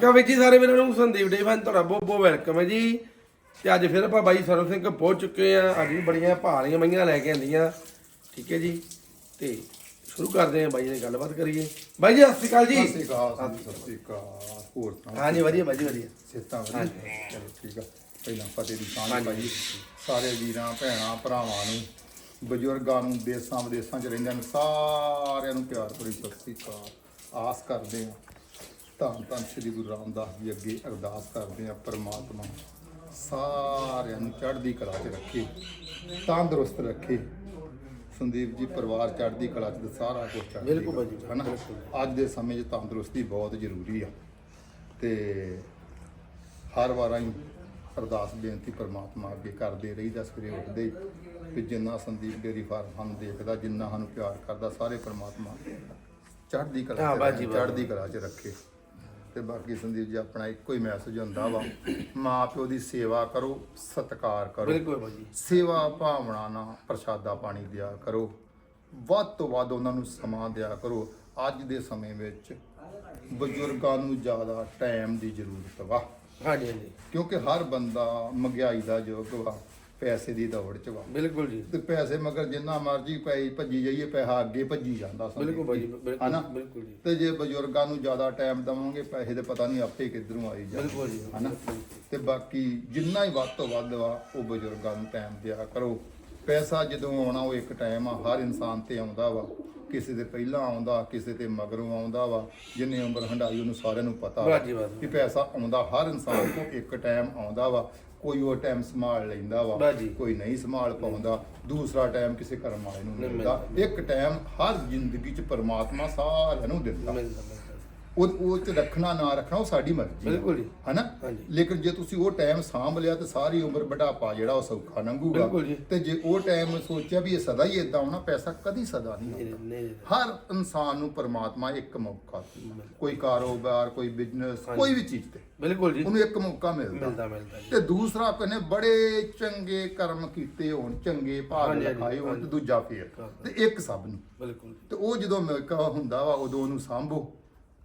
ਕਾ ਜੀ ਸਾਰੇ ਵੀਰਾਂ ਨੂੰ ਸੰਦੀਪ ਡੇ ਫਨ ਤੁਹਾਡਾ ਬਹੁਤ ਬਹੁਤ ਵੈਲਕਮ ਹੈ ਜੀ। ਤੇ ਅੱਜ ਫਿਰ ਆਪਾਂ ਬਾਈ ਸਰਵ ਸਿੰਘ ਪਹੁੰਚ ਚੁੱਕੇ ਆ ਅੱਜ ਵੀ ਬੜੀਆਂ ਭਾਲੀਆਂ ਮਈਆਂ ਲੈ ਕੇ ਆਂਦੀਆਂ। ਠੀਕ ਹੈ ਜੀ। ਤੇ ਸ਼ੁਰੂ ਕਰਦੇ ਆ ਬਾਈ ਨਾਲ ਗੱਲਬਾਤ ਕਰੀਏ। ਬਾਈ ਜੀ ਸਤਿ ਸ਼੍ਰੀ ਅਕਾਲ ਜੀ। ਸਤਿ ਸ਼੍ਰੀ ਅਕਾਲ ਜੀ, ਸਤਿ ਸ਼੍ਰੀ ਅਕਾਲ। ਹੋਰ ਤਾਂ ਹਾਂਜੀ ਵਧੀਆ ਬਾਈ ਜੀ ਵਧੀਆ। ਸਿਹਤਾਂ ਵਧੀਆ? ਚਲੋ ਠੀਕ ਆ। ਪਹਿਲਾਂ ਫਤਿਹ ਦੀ ਸਾਂਝ ਪਾਈ ਸਾਰੇ ਵੀਰਾਂ ਭੈਣਾਂ ਭਰਾਵਾਂ ਨੂੰ ਬਜ਼ੁਰਗਾਂ ਨੂੰ ਦੇਸਾਂ ਵਿਦੇਸਾਂ 'ਚ ਰਹਿੰਦਿਆਂ ਨੂੰ ਸਾਰਿਆਂ ਨੂੰ ਪਿਆਰ ਭਰੀ ਸਤਿ ਸ਼੍ਰੀ ਅਕਾਲ। ਆਸ ਕਰਦੇ ਹਾਂ। ਧੰਨ ਧੰਨ ਸ੍ਰੀ ਗੁਰੂ ਰਾਮਦਾਸ ਜੀ ਅੱਗੇ ਅਰਦਾਸ ਕਰਦੇ ਹਾਂ ਪਰਮਾਤਮਾ ਸਾਰਿਆਂ ਨੂੰ ਚੜ੍ਹਦੀ ਕਲਾ 'ਚ ਰੱਖੇ ਤੰਦਰੁਸਤ ਰੱਖੇ। ਸੰਦੀਪ ਜੀ ਪਰਿਵਾਰ ਚੜ੍ਹਦੀ ਕਲਾ 'ਚ ਸਾਰਾ ਕੁਝ ਚੜ੍ਹਦੀ ਬਿਲਕੁਲ ਭਾਜੀ, ਹਨਾ ਅੱਜ ਦੇ ਸਮੇਂ 'ਚ ਤੰਦਰੁਸਤੀ ਬਹੁਤ ਜ਼ਰੂਰੀ ਆ। ਤੇ ਹਰ ਵਾਰ ਅਸੀਂ ਅਰਦਾਸ ਬੇਨਤੀ ਪਰਮਾਤਮਾ ਅੱਗੇ ਕਰਦੇ ਰਹੀਦਾ ਸਵੇਰੇ ਉੱਠਦੇ ਹੀ। ਕਿ ਜਿੰਨਾ ਸੰਦੀਪ ਡੇਰੀ ਫਾਰਮ ਸਾਨੂੰ ਦੇਖਦਾ ਜਿੰਨਾ ਸਾਨੂੰ ਪਿਆਰ ਕਰਦਾ ਸਾਰੇ ਪਰਮਾਤਮਾ ਚੜ੍ਹਦੀ ਕਲਾ ਹਾਂ, ਚੜ੍ਹਦੀ ਕਲਾ 'ਚ ਰੱਖੇ। ਤੇ ਬਾਕੀ ਸੰਦੀਪ ਜੀ ਆਪਣਾ ਇੱਕੋ ਹੀ ਮੈਸੇਜ ਹੁੰਦਾ ਵਾ ਮਾਂ ਪਿਓ ਦੀ ਸੇਵਾ ਕਰੋ ਸਤਿਕਾਰ ਕਰੋ। ਬਿਲਕੁਲ ਬਾਈ ਜੀ। ਸੇਵਾ ਭਾਵਨਾ ਨਾਲ ਪ੍ਰਸ਼ਾਦਾ ਪਾਣੀ ਦਿਆ ਕਰੋ। ਵੱਧ ਤੋਂ ਵੱਧ ਉਹਨਾਂ ਨੂੰ ਸਮਾਂ ਦਿਆ ਕਰੋ। ਅੱਜ ਦੇ ਸਮੇਂ ਵਿੱਚ ਬਜ਼ੁਰਗਾਂ ਨੂੰ ਜ਼ਿਆਦਾ ਟਾਈਮ ਦੀ ਜ਼ਰੂਰਤ ਵਾ। ਹਾਂਜੀ ਹਾਂਜੀ। ਕਿਉਂਕਿ ਹਰ ਬੰਦਾ ਮਹਿੰਗਾਈ ਦਾ ਯੁੱਗ ਵਾ। ਪੈਸੇ ਦੀ ਦੌੜ ਚ ਵਾ। ਬਿਲਕੁਲ ਜੀ। ਤੇ ਪੈਸੇ ਮਗਰ ਜਿੰਨਾ ਮਰਜ਼ੀ ਪਈ ਭੱਜੀ ਜਾਈਏ ਪੈਸਾ ਅੱਗੇ ਭੱਜੀ ਜਾਂਦਾ ਸੰਦੀਪ ਬਿਲਕੁਲ ਜੀ। ਬਿਲਕੁਲ ਹਨਾ? ਬਿਲਕੁਲ ਜੀ ਤੇ ਜੇ ਬਜ਼ੁਰਗਾਂ ਨੂੰ ਜ਼ਿਆਦਾ ਟਾਈਮ ਦਵਾਂਗੇ ਪੈਸੇ ਦੇ ਪਤਾ ਨਹੀਂ ਆਪੇ ਕਿੱਧਰੋਂ ਆਈ ਜਾਣ ਬਿਲਕੁਲ ਜੀ ਹਨਾ? ਤੇ ਬਾਕੀ ਜਿੰਨਾ ਹੀ ਵੱਧ ਤੋਂ ਵੱਧ ਵਾ ਉਹ ਬਜ਼ੁਰਗਾਂ ਨੂੰ ਟਾਈਮ ਦਿਆ ਕਰੋ। ਪੈਸਾ ਜਦੋਂ ਆਉਣਾ ਉਹ ਇੱਕ ਟਾਈਮ ਆ। ਹਰ ਇਨਸਾਨ ਤੇ ਆਉਂਦਾ ਵਾ। ਕਿਸੇ ਦੇ ਪਹਿਲਾਂ ਆਉਂਦਾ ਕਿਸੇ ਤੇ ਮਗਰੋਂ ਆਉਂਦਾ ਵਾ। ਜਿੰਨੇ ਉਮਰ ਹੰਡਾਈ ਉਹਨੂੰ ਸਾਰਿਆਂ ਨੂੰ ਪਤਾ ਵਾ ਕਿ ਪੈਸਾ ਆਉਂਦਾ। ਹਰ ਇਨਸਾਨ ਕੋਲ ਇੱਕ ਟਾਈਮ ਆਉਂਦਾ ਵਾ। ਕੋਈ ਉਹ ਟਾਈਮ ਸੰਭਾਲ ਲੈਂਦਾ ਵਾ। ਕੋਈ ਨਹੀਂ ਸੰਭਾਲ ਪਾਉਂਦਾ ਦੂਸਰਾ ਟਾਈਮ ਕਿਸੇ ਕਰਮ ਵਾਲੇ ਨੂੰ ਮਿਲਦਾ। ਇੱਕ ਟਾਈਮ ਹਰ ਜ਼ਿੰਦਗੀ 'ਚ ਪਰਮਾਤਮਾ ਸਾਰਿਆਂ ਨੂੰ ਦਿੰਦਾ। ਮਿਲਦਾ ਮਿਲਦਾ। ਉਹ ਉਹ ਚ ਰੱਖਣਾ ਨਾ ਰੱਖਣਾ ਉਹ ਸਾਡੀ ਮਰਜ਼ੀ ਆ। ਬਿਲਕੁਲ ਜੀ। ਹਨਾ? ਹਾਂਜੀ। ਲੇਕਿਨ ਜੇ ਤੁਸੀਂ ਉਹ ਟਾਈਮ ਸਾਂਭ ਲਿਆ ਤੇ ਸਾਰੀ ਉਮਰ ਬੁਢਾਪਾ ਜਿਹੜਾ ਉਹ ਸੌਖਾ ਲੰਘੂਗਾ। ਬਿਲਕੁਲ ਜੀ। ਤੇ ਜੇ ਉਹ ਟਾਈਮ ਸੋਚਿਆ ਵੀ ਇਹ ਸਦਾ ਹੀ ਇਦਾਂ ਹੋਣਾ ਪੈਸਾ ਕਦੀ ਸਦਾ ਨਹੀਂ ਨਹੀਂ ਆਉਂਦਾ। ਨਹੀਂ ਹਰ ਇਨਸਾਨ ਨੂੰ ਪਰਮਾਤਮਾ ਇੱਕ ਮੌਕਾ ਦਿੰਦਾ। ਕੋਈ ਕਾਰੋਬਾਰ ਕੋਈ ਬਿਜ਼ਨਸ ਕੋਈ ਵੀ ਚੀਜ਼ ਤੇ। ਬਿਲਕੁਲ ਜੀ। ਉਹਨੂੰ ਇੱਕ ਮੌਕਾ ਮਿਲਦਾ। ਮਿਲਦਾ ਮਿਲਦਾ ਜੀ। ਤੇ ਦੂਸਰਾ ਕਹਿੰਦੇ ਬੜੇ ਚੰਗੇ ਕਰਮ ਕੀਤੇ ਹੋਣ ਚੰਗੇ ਭਾਗ ਹਾਂਜੀ, ਹਾਂਜੀ, ਲਿਖਾਏ ਹੋਣ ਤੇ। ਦੂਜਾ ਫੇਰ। ਤੇ ਇੱਕ ਸਭ ਨੂੰ। ਬਿਲਕੁਲ ਤੇ ਉਹ ਜਦੋਂ ਮੌਕਾ ਹੁੰਦਾ ਵਾ ਉਦੋਂ ਉਹਨੂੰ ਸਾਂਭੋ।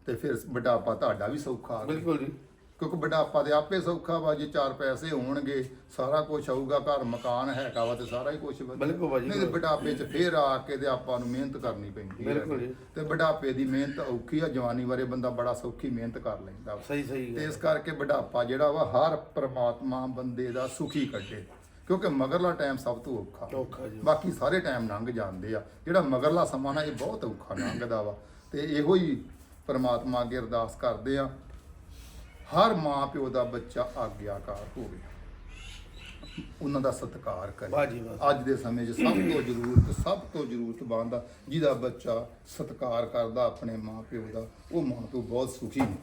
ਤੇ ਫਿਰ ਬੁਢਾਪਾ ਤੁਹਾਡਾ ਵੀ ਸੌਖਾ ਆ ਬਿਲਕੁਲ ਜੀ। ਕਿਉਂਕਿ ਬੁਢਾਪਾ ਦੇ ਆਪੇ ਸੌਖਾ ਵਾ ਜੇ ਚਾਰ ਪੈਸੇ ਹੋਣਗੇ ਸਾਰਾ ਕੁਝ ਆਊਗਾ ਘਰ ਮਕਾਨ ਹੈਗਾ ਵਾ ਤੇ ਸਾਰਾ ਹੀ ਕੁਝ ਬਿਲਕੁਲ ਭਾਜੀ, ਨਹੀਂ ਤੇ ਬੁਢਾਪੇ 'ਚ ਫੇਰ ਆ ਕੇ ਤੇ ਆਪਾਂ ਨੂੰ ਮਿਹਨਤ ਕਰਨੀ ਪੈਂਦੀ ਹੈ ਬਿਲਕੁਲ ਜੀ। ਤੇ ਬੁਢਾਪੇ ਦੀ ਮਿਹਨਤ ਔਖੀ ਆ ਜਵਾਨੀ ਬਾਰੇ ਬੰਦਾ ਬੜਾ ਸੌਖੀ ਮਿਹਨਤ ਕਰ ਲੈਂਦਾ ਸਹੀ ਸਹੀ ਤੇ ਇਸ ਕਰਕੇ ਬੁਢਾਪਾ ਜਿਹੜਾ ਵਾ ਹਰ ਪ੍ਰਮਾਤਮਾ ਬੰਦੇ ਦਾ ਸੁਖੀ ਕੱਢੇ। ਕਿਉਂਕਿ ਮਗਰਲਾ ਟਾਈਮ ਸਭ ਤੋਂ ਔਖਾ। ਔਖਾ ਜੀ। ਬਾਕੀ ਸਾਰੇ ਟਾਈਮ ਲੰਘ ਜਾਂਦੇ ਆ। ਜਿਹੜਾ ਮਗਰਲਾ ਸਮਾਂ ਨਾ ਇਹ ਬਹੁਤ ਔਖਾ ਲੰਘਦਾ ਵਾ। ਤੇ ਇਹੋ ਹੀ ਪ੍ਰਮਾਤਮਾ ਅੱਗੇ ਅਰਦਾਸ ਕਰਦੇ ਆ ਹਰ ਮਾਂ ਪਿਓ ਦਾ ਬੱਚਾ ਆਗਿਆਕਾਰ ਹੋਵੇ। ਉਹਨਾਂ ਦਾ ਸਤਿਕਾਰ ਕਰੇ। ਅੱਜ ਦੇ ਸਮੇਂ 'ਚ ਸਭ ਤੋਂ ਜ਼ਰੂਰਤ ਸਭ ਤੋਂ ਜ਼ਰੂਰਤ ਬੰਦਾ ਜਿਹਦਾ ਬੱਚਾ ਸਤਿਕਾਰ ਕਰਦਾ ਆਪਣੇ ਮਾਪਿਓ ਦਾ ਉਹ ਮਾਂ ਤੋਂ ਬਹੁਤ ਸੁਖੀ ਨੇ।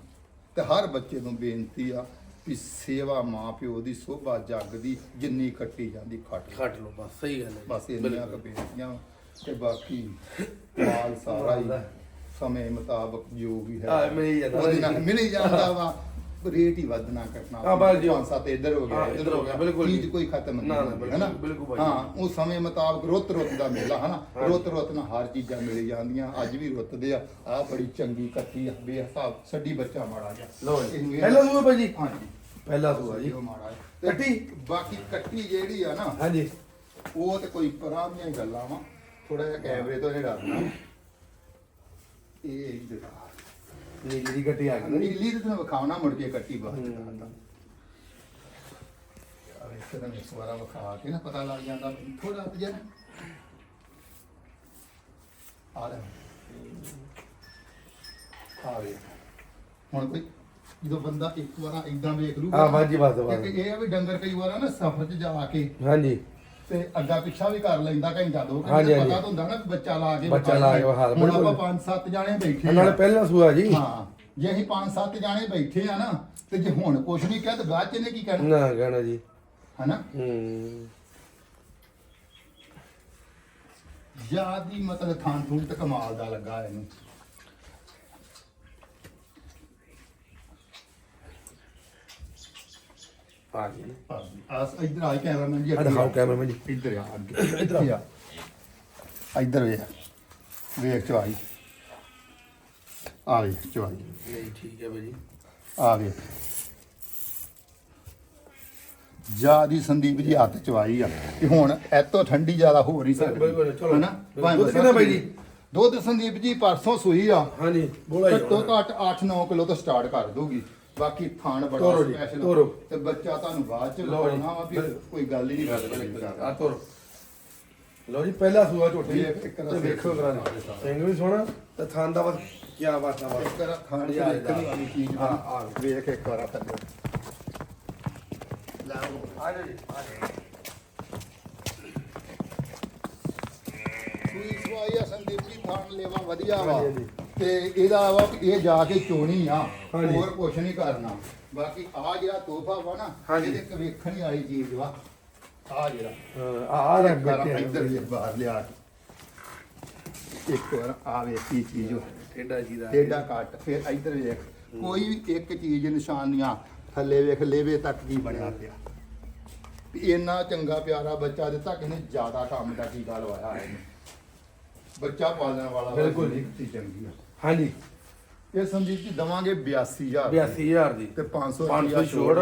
ਤੇ ਹਰ ਬੱਚੇ ਨੂੰ ਬੇਨਤੀ ਆ ਵੀ ਸੇਵਾ ਮਾਪਿਓ ਦੀ ਸੋਭਾ ਜੱਗ ਦੀ ਜਿੰਨੀ ਖੱਟੀ ਜਾਂਦੀ ਖੱਟ। ਖੱਟ ਲਓ ਬਸ ਸਹੀ ਗੱਲ ਹੈ ਬਸ ਇੰਨੀਆਂ ਕੁ ਬੇਨਤੀਆਂ ਤੇ ਬਾਕੀ ਮਾਲ ਸਾਰਾ ਹੀ ਸਮੇਂ ਮੁਤਾਬਕ ਜੋ ਵੀ ਹੈ ਹਾਂ, ਮਿਲ ਜਾਂਦਾ। ਉਹਦੇ ਨਾਲ ਮਿਲ ਜਾਂਦਾ ਵਾ ਰੇਟ ਹੀ ਵਧਣਾ ਕਰਨਾ ਹਾਂ, ਬਸ ਜੀ। ਪੰਜ ਸੱਤ ਇੱਧਰ ਹੋ ਗਿਆ ਹਾਂ, ਇੱਧਰ ਹੋ ਗਿਆ ਬਿਲਕੁਲ ਚੀਜ਼ ਜੀ। ਕੋਈ ਖਤਮ ਨਹੀਂ ਨਾ, ਨਾ, ਹੁੰਦੀ, ਬਿਲਕੁਲ, ਹੈਨਾ? ਬਿਲਕੁਲ ਭਾਈ। ਹਾਂ ਉਹ ਸਮੇਂ ਮੁਤਾਬਕ ਰੁੱਤ ਰੁੱਤ ਦਾ ਮੇਲਾ ਹਨਾ ਰੁੱਤ ਰੁੱਤ ਨਾਲ ਹਰ ਚੀਜ਼ਾਂ ਮਿਲ ਜਾਂਦੀਆਂ ਅੱਜ ਵੀ ਰੁੱਤ ਦੇ ਆ ਆ ਬੜੀ ਚੰਗੀ ਕੱਟੀ ਆ ਬੇਹਿਸਾਬ ਛੱਡੀ ਬੱਚਾ ਮਾੜਾ ਜਾ ਲੋ ਜੀ ਪਹਿਲਾ ਸੂਆ ਭਾਜੀ ਹਾਂਜੀ ਪਹਿਲਾ ਸੂਆ ਜੀ ਉਹ ਮਾੜਾ ਜਿਹਾ। ਕੱਟੀ? ਬਾਕੀ ਕੱਟੀ ਜਿਹੜੀ ਆ ਨਾ ਹਾਂਜੀ ਉਹ ਤੇ ਕੋਈ ਪਰਾਂ ਦੀਆਂ ਹੀ ਗੱਲਾਂ ਵਾ ਥੋੜਾ ਜਿਹਾ ਕੈਮਰੇ ਤੋਂ ਨਹੀਂ ਡਰਨਾ ਇਹ ਇਧਰ ਨੀਲੀ ਦੀ ਕੱਟੀ ਆ ਗਈ। ਨੀਲੀ ਤੇ ਤੁਹਾਨੂੰ ਵਿਖਾਉਣਾ ਮੁੜ ਕੇ ਕੱਟੀ। ਕਰਦਾ ਆ ਇਸ ਤਰ੍ਹਾਂ ਇੱਕ ਵਾਰਾ ਵਿਖਾ ਕੇ ਨਾ ਪਤਾ ਲੱਗ ਜਾਂਦਾ ਥੋੜਾ ਜਿਹਾ। ਆ ਲੈ। ਆ ਵੇ। ਹੁਣ ਕੋਈ ਜਦੋਂ ਬੰਦਾ ਇੱਕ ਵਾਰਾ ਇਦਾਂ ਵੇਖ ਲੂਗਾ ਹਾਂ, ਬਾਜੀ ਬਸ, ਬਸ। ਇੱਕ ਇਹ ਆ ਵੀ ਡੰਗਰ ਕਈ ਵਾਰਾ ਨਾ ਸਫ਼ਰ 'ਚ ਜਾ ਕੇ ਹਾਂਜੀ। ਤੇ ਅੱਗਾ ਪਿੱਛਾ ਵੀ ਕਰ ਲੈਂਦਾ ਘੰਟਾ ਦੋ ਹਾਂਜੀ, ਘੰਟੇ ਹਾਂਜੀ। ਪਤਾ ਤਾਂ ਹੁੰਦਾ ਨਾ ਵੀ ਬੱਚਾ ਲਾ ਕੇ ਬੱਚਾ ਲਾ ਕੇ ਵਿਖਾ, ਹੁਣ ਬਿਲਕੁਲ। ਆਪਾਂ ਪੰਜ ਸੱਤ ਜਾਣੇ ਬੈਠੇ ਨਾਲੇ ਆ। ਪਹਿਲਾ ਸੂਆ ਜੀ। ਹਾਂ ਜੇ ਅਸੀਂ ਪੰਜ ਸੱਤ ਜਾਣੇ ਬੈਠੇ ਆ ਨਾ ਤੇ ਜੇ ਹੁਣ ਕੁਛ ਨਹੀਂ ਕਿਹਾ ਤੇ ਬਾਅਦ ਚ ਇਹਨੇ ਕੀ ਕਹਿਣਾ? ਨਾ ਕਹਿਣਾ ਜੀ। ਹਨਾ? ਹੂੰ। ਜਿਆਦੀ ਮਤਲਬ ਥਾਂ ਥੂਣ ਤੇ ਕਮਾਲ ਦਾ ਲੱਗਾ ਇਹਨੂੰ। ਆ ਗਈ ਆਸ ਇਧਰ ਆ ਕੈਮਰਾਮੈਨ ਜੀ ਆ ਦਿਖਾਓ ਕੈਮਰਾਮੈਨ ਜੀ। ਇੱਧਰ ਆ ਅੱਗੇ। ਇੱਧਰ ਆ। ਇੱਧਰ ਵੇਖ। ਵੇਖ ਚਵਾਈ ਆ ਵੇਖ ਚਵਾਈ ਨਹੀਂ ਠੀਕ ਹੈ ਭਾਜੀ। ਆ ਵੇ ਜਿਆਦੀ ਸੰਦੀਪ ਜੀ ਹੱਥ ਚਵਾਈ ਆ। ਤੇ ਹੁਣ ਐਤੋਂ ਠੰਡੀ ਜ਼ਿਆਦਾ ਹੋ ਨਹੀਂ ਸਕਦੀ। ਚਲੋ। ਹਨਾ? ਭਾਵੇਂ ਕਿੰਨਾ ਜੀ? ਦੁੱਧ ਸੰਦੀਪ ਜੀ ਪਰਸੋਂ ਸੂਈ ਆ। ਹਾਂਜੀ ਘੱਟੋ ਘੱਟ 8-9 ਕਿਲੋ ਤੋਂ ਸਟਾਰਟ ਕਰ ਦੂਗੀ ਬਾਕੀ ਥਾਣ ਬੜਾ ਤੋਰੋ ਜੀ, ਸਪੈਸ਼ਲ ਤੋਰੋ। ਤੇ ਬੱਚਾ ਤੁਹਾਨੂੰ ਬਾਅਦ ਚ ਲਓ ਜੀ। ਲਗਾਉਣਾ ਵਾ ਵੀ ਕੋਈ ਗੱਲ ਹੀ ਨਹੀਂ ਆ ਤੋਰ। ਲਓ ਜੀ ਪਹਿਲਾ ਸੂਆ ਝੋਟੀ। ਵੇਖ, ਇੱਕ ਤੇ ਵੇਖੋ ਕਰਾਂ ਸਿੰਘ ਵੀ ਸੋਹਣਾ ਤੇ ਥਾਂ ਦਾ ਬਸ ਕੀ ਬਾਤ ਆ ਇੱਕ ਬਸ ਥਾਣ ਚ ਹਜ਼ਾਰ ਦੇਖਣ ਵਾਲੀ ਚੀਜ਼ ਹਾਂ, ਵਾ। ਆ ਵੇਖ ਇੱਕ ਵਾਰ ਲਾਓ ਆ ਜਾਓ ਜੀ ਆ ਜਾਓ ਸੂਈ ਸਵਾਈ ਆ ਸੰਦੀਪ ਜੀ ਥਾਣ ਲੈਵਾ ਵਧੀਆ ਵਾ। ਹਾਂਜੀ, ਹਾਂਜੀ। ਤੇ ਇਹਦਾ ਵਾ ਵੀ ਇਹ ਜਾ ਕੇ ਚੋਣੀ ਆ ਹਾਂਜੀ। ਹੋਰ ਕੁਛ ਨਹੀਂ ਕਰਨਾ। ਬਾਕੀ ਆ ਜਿਹੜਾ ਤੋਹਫਾ ਵਾ ਨਾ ਹਾਂਜੀ। ਇਹਦੇ ਇੱਕ ਵੇਖਣ ਵਾਲੀ ਚੀਜ਼ ਵਾ। ਆ ਜਿਹੜਾ। ਆ ਆ ਰੱਖ ਕਰ ਬੈਠੇ ਇੱਧਰ ਵੀ ਬਾਹਰ ਲਿਆ ਕੇ। ਇੱਕ ਵਾਰ ਆ ਵੇਖ ਕੀ ਚੀਜ਼ ਵਾ ਟੇਡਾ ਜੀ ਦਾ। ਟੇਡਾ ਕੱਟ ਫਿਰ ਇੱਧਰ ਵੇਖ ਕੋਈ ਵੀ ਇੱਕ ਚੀਜ਼ ਨਿਸ਼ਾਨੀਆਂ ਥੱਲੇ ਵੇਖ ਲੇਵੇ ਤੱਕ ਕੀ ਬਣਿਆ ਪਿਆ। ਵੀ ਇੰਨਾ ਚੰਗਾ ਪਿਆਰਾ ਬੱਚਾ ਦਿੱਤਾ ਕਿਨੇ ਜ਼ਿਆਦਾ ਕੰਮ ਦਾ ਟੀਕਾ ਲਵਾਇਆ ਹੈ ਇਹਨੇ। ਬੱਚਾ ਪਾਲਣ ਵਾਲਾ ਬਿਲਕੁਲ। ਜੀ। ਚੀਜ਼ ਚੰਗੀ ਆ। ਹਾਂਜੀ। ਇਹ ਸੰਦੀਪ ਜੀ ਦਵਾਂਗੇ 82000 82000 ਦੀ। ਤੇ 500 500 ਰੁਪਇਆ ਛੋੜ।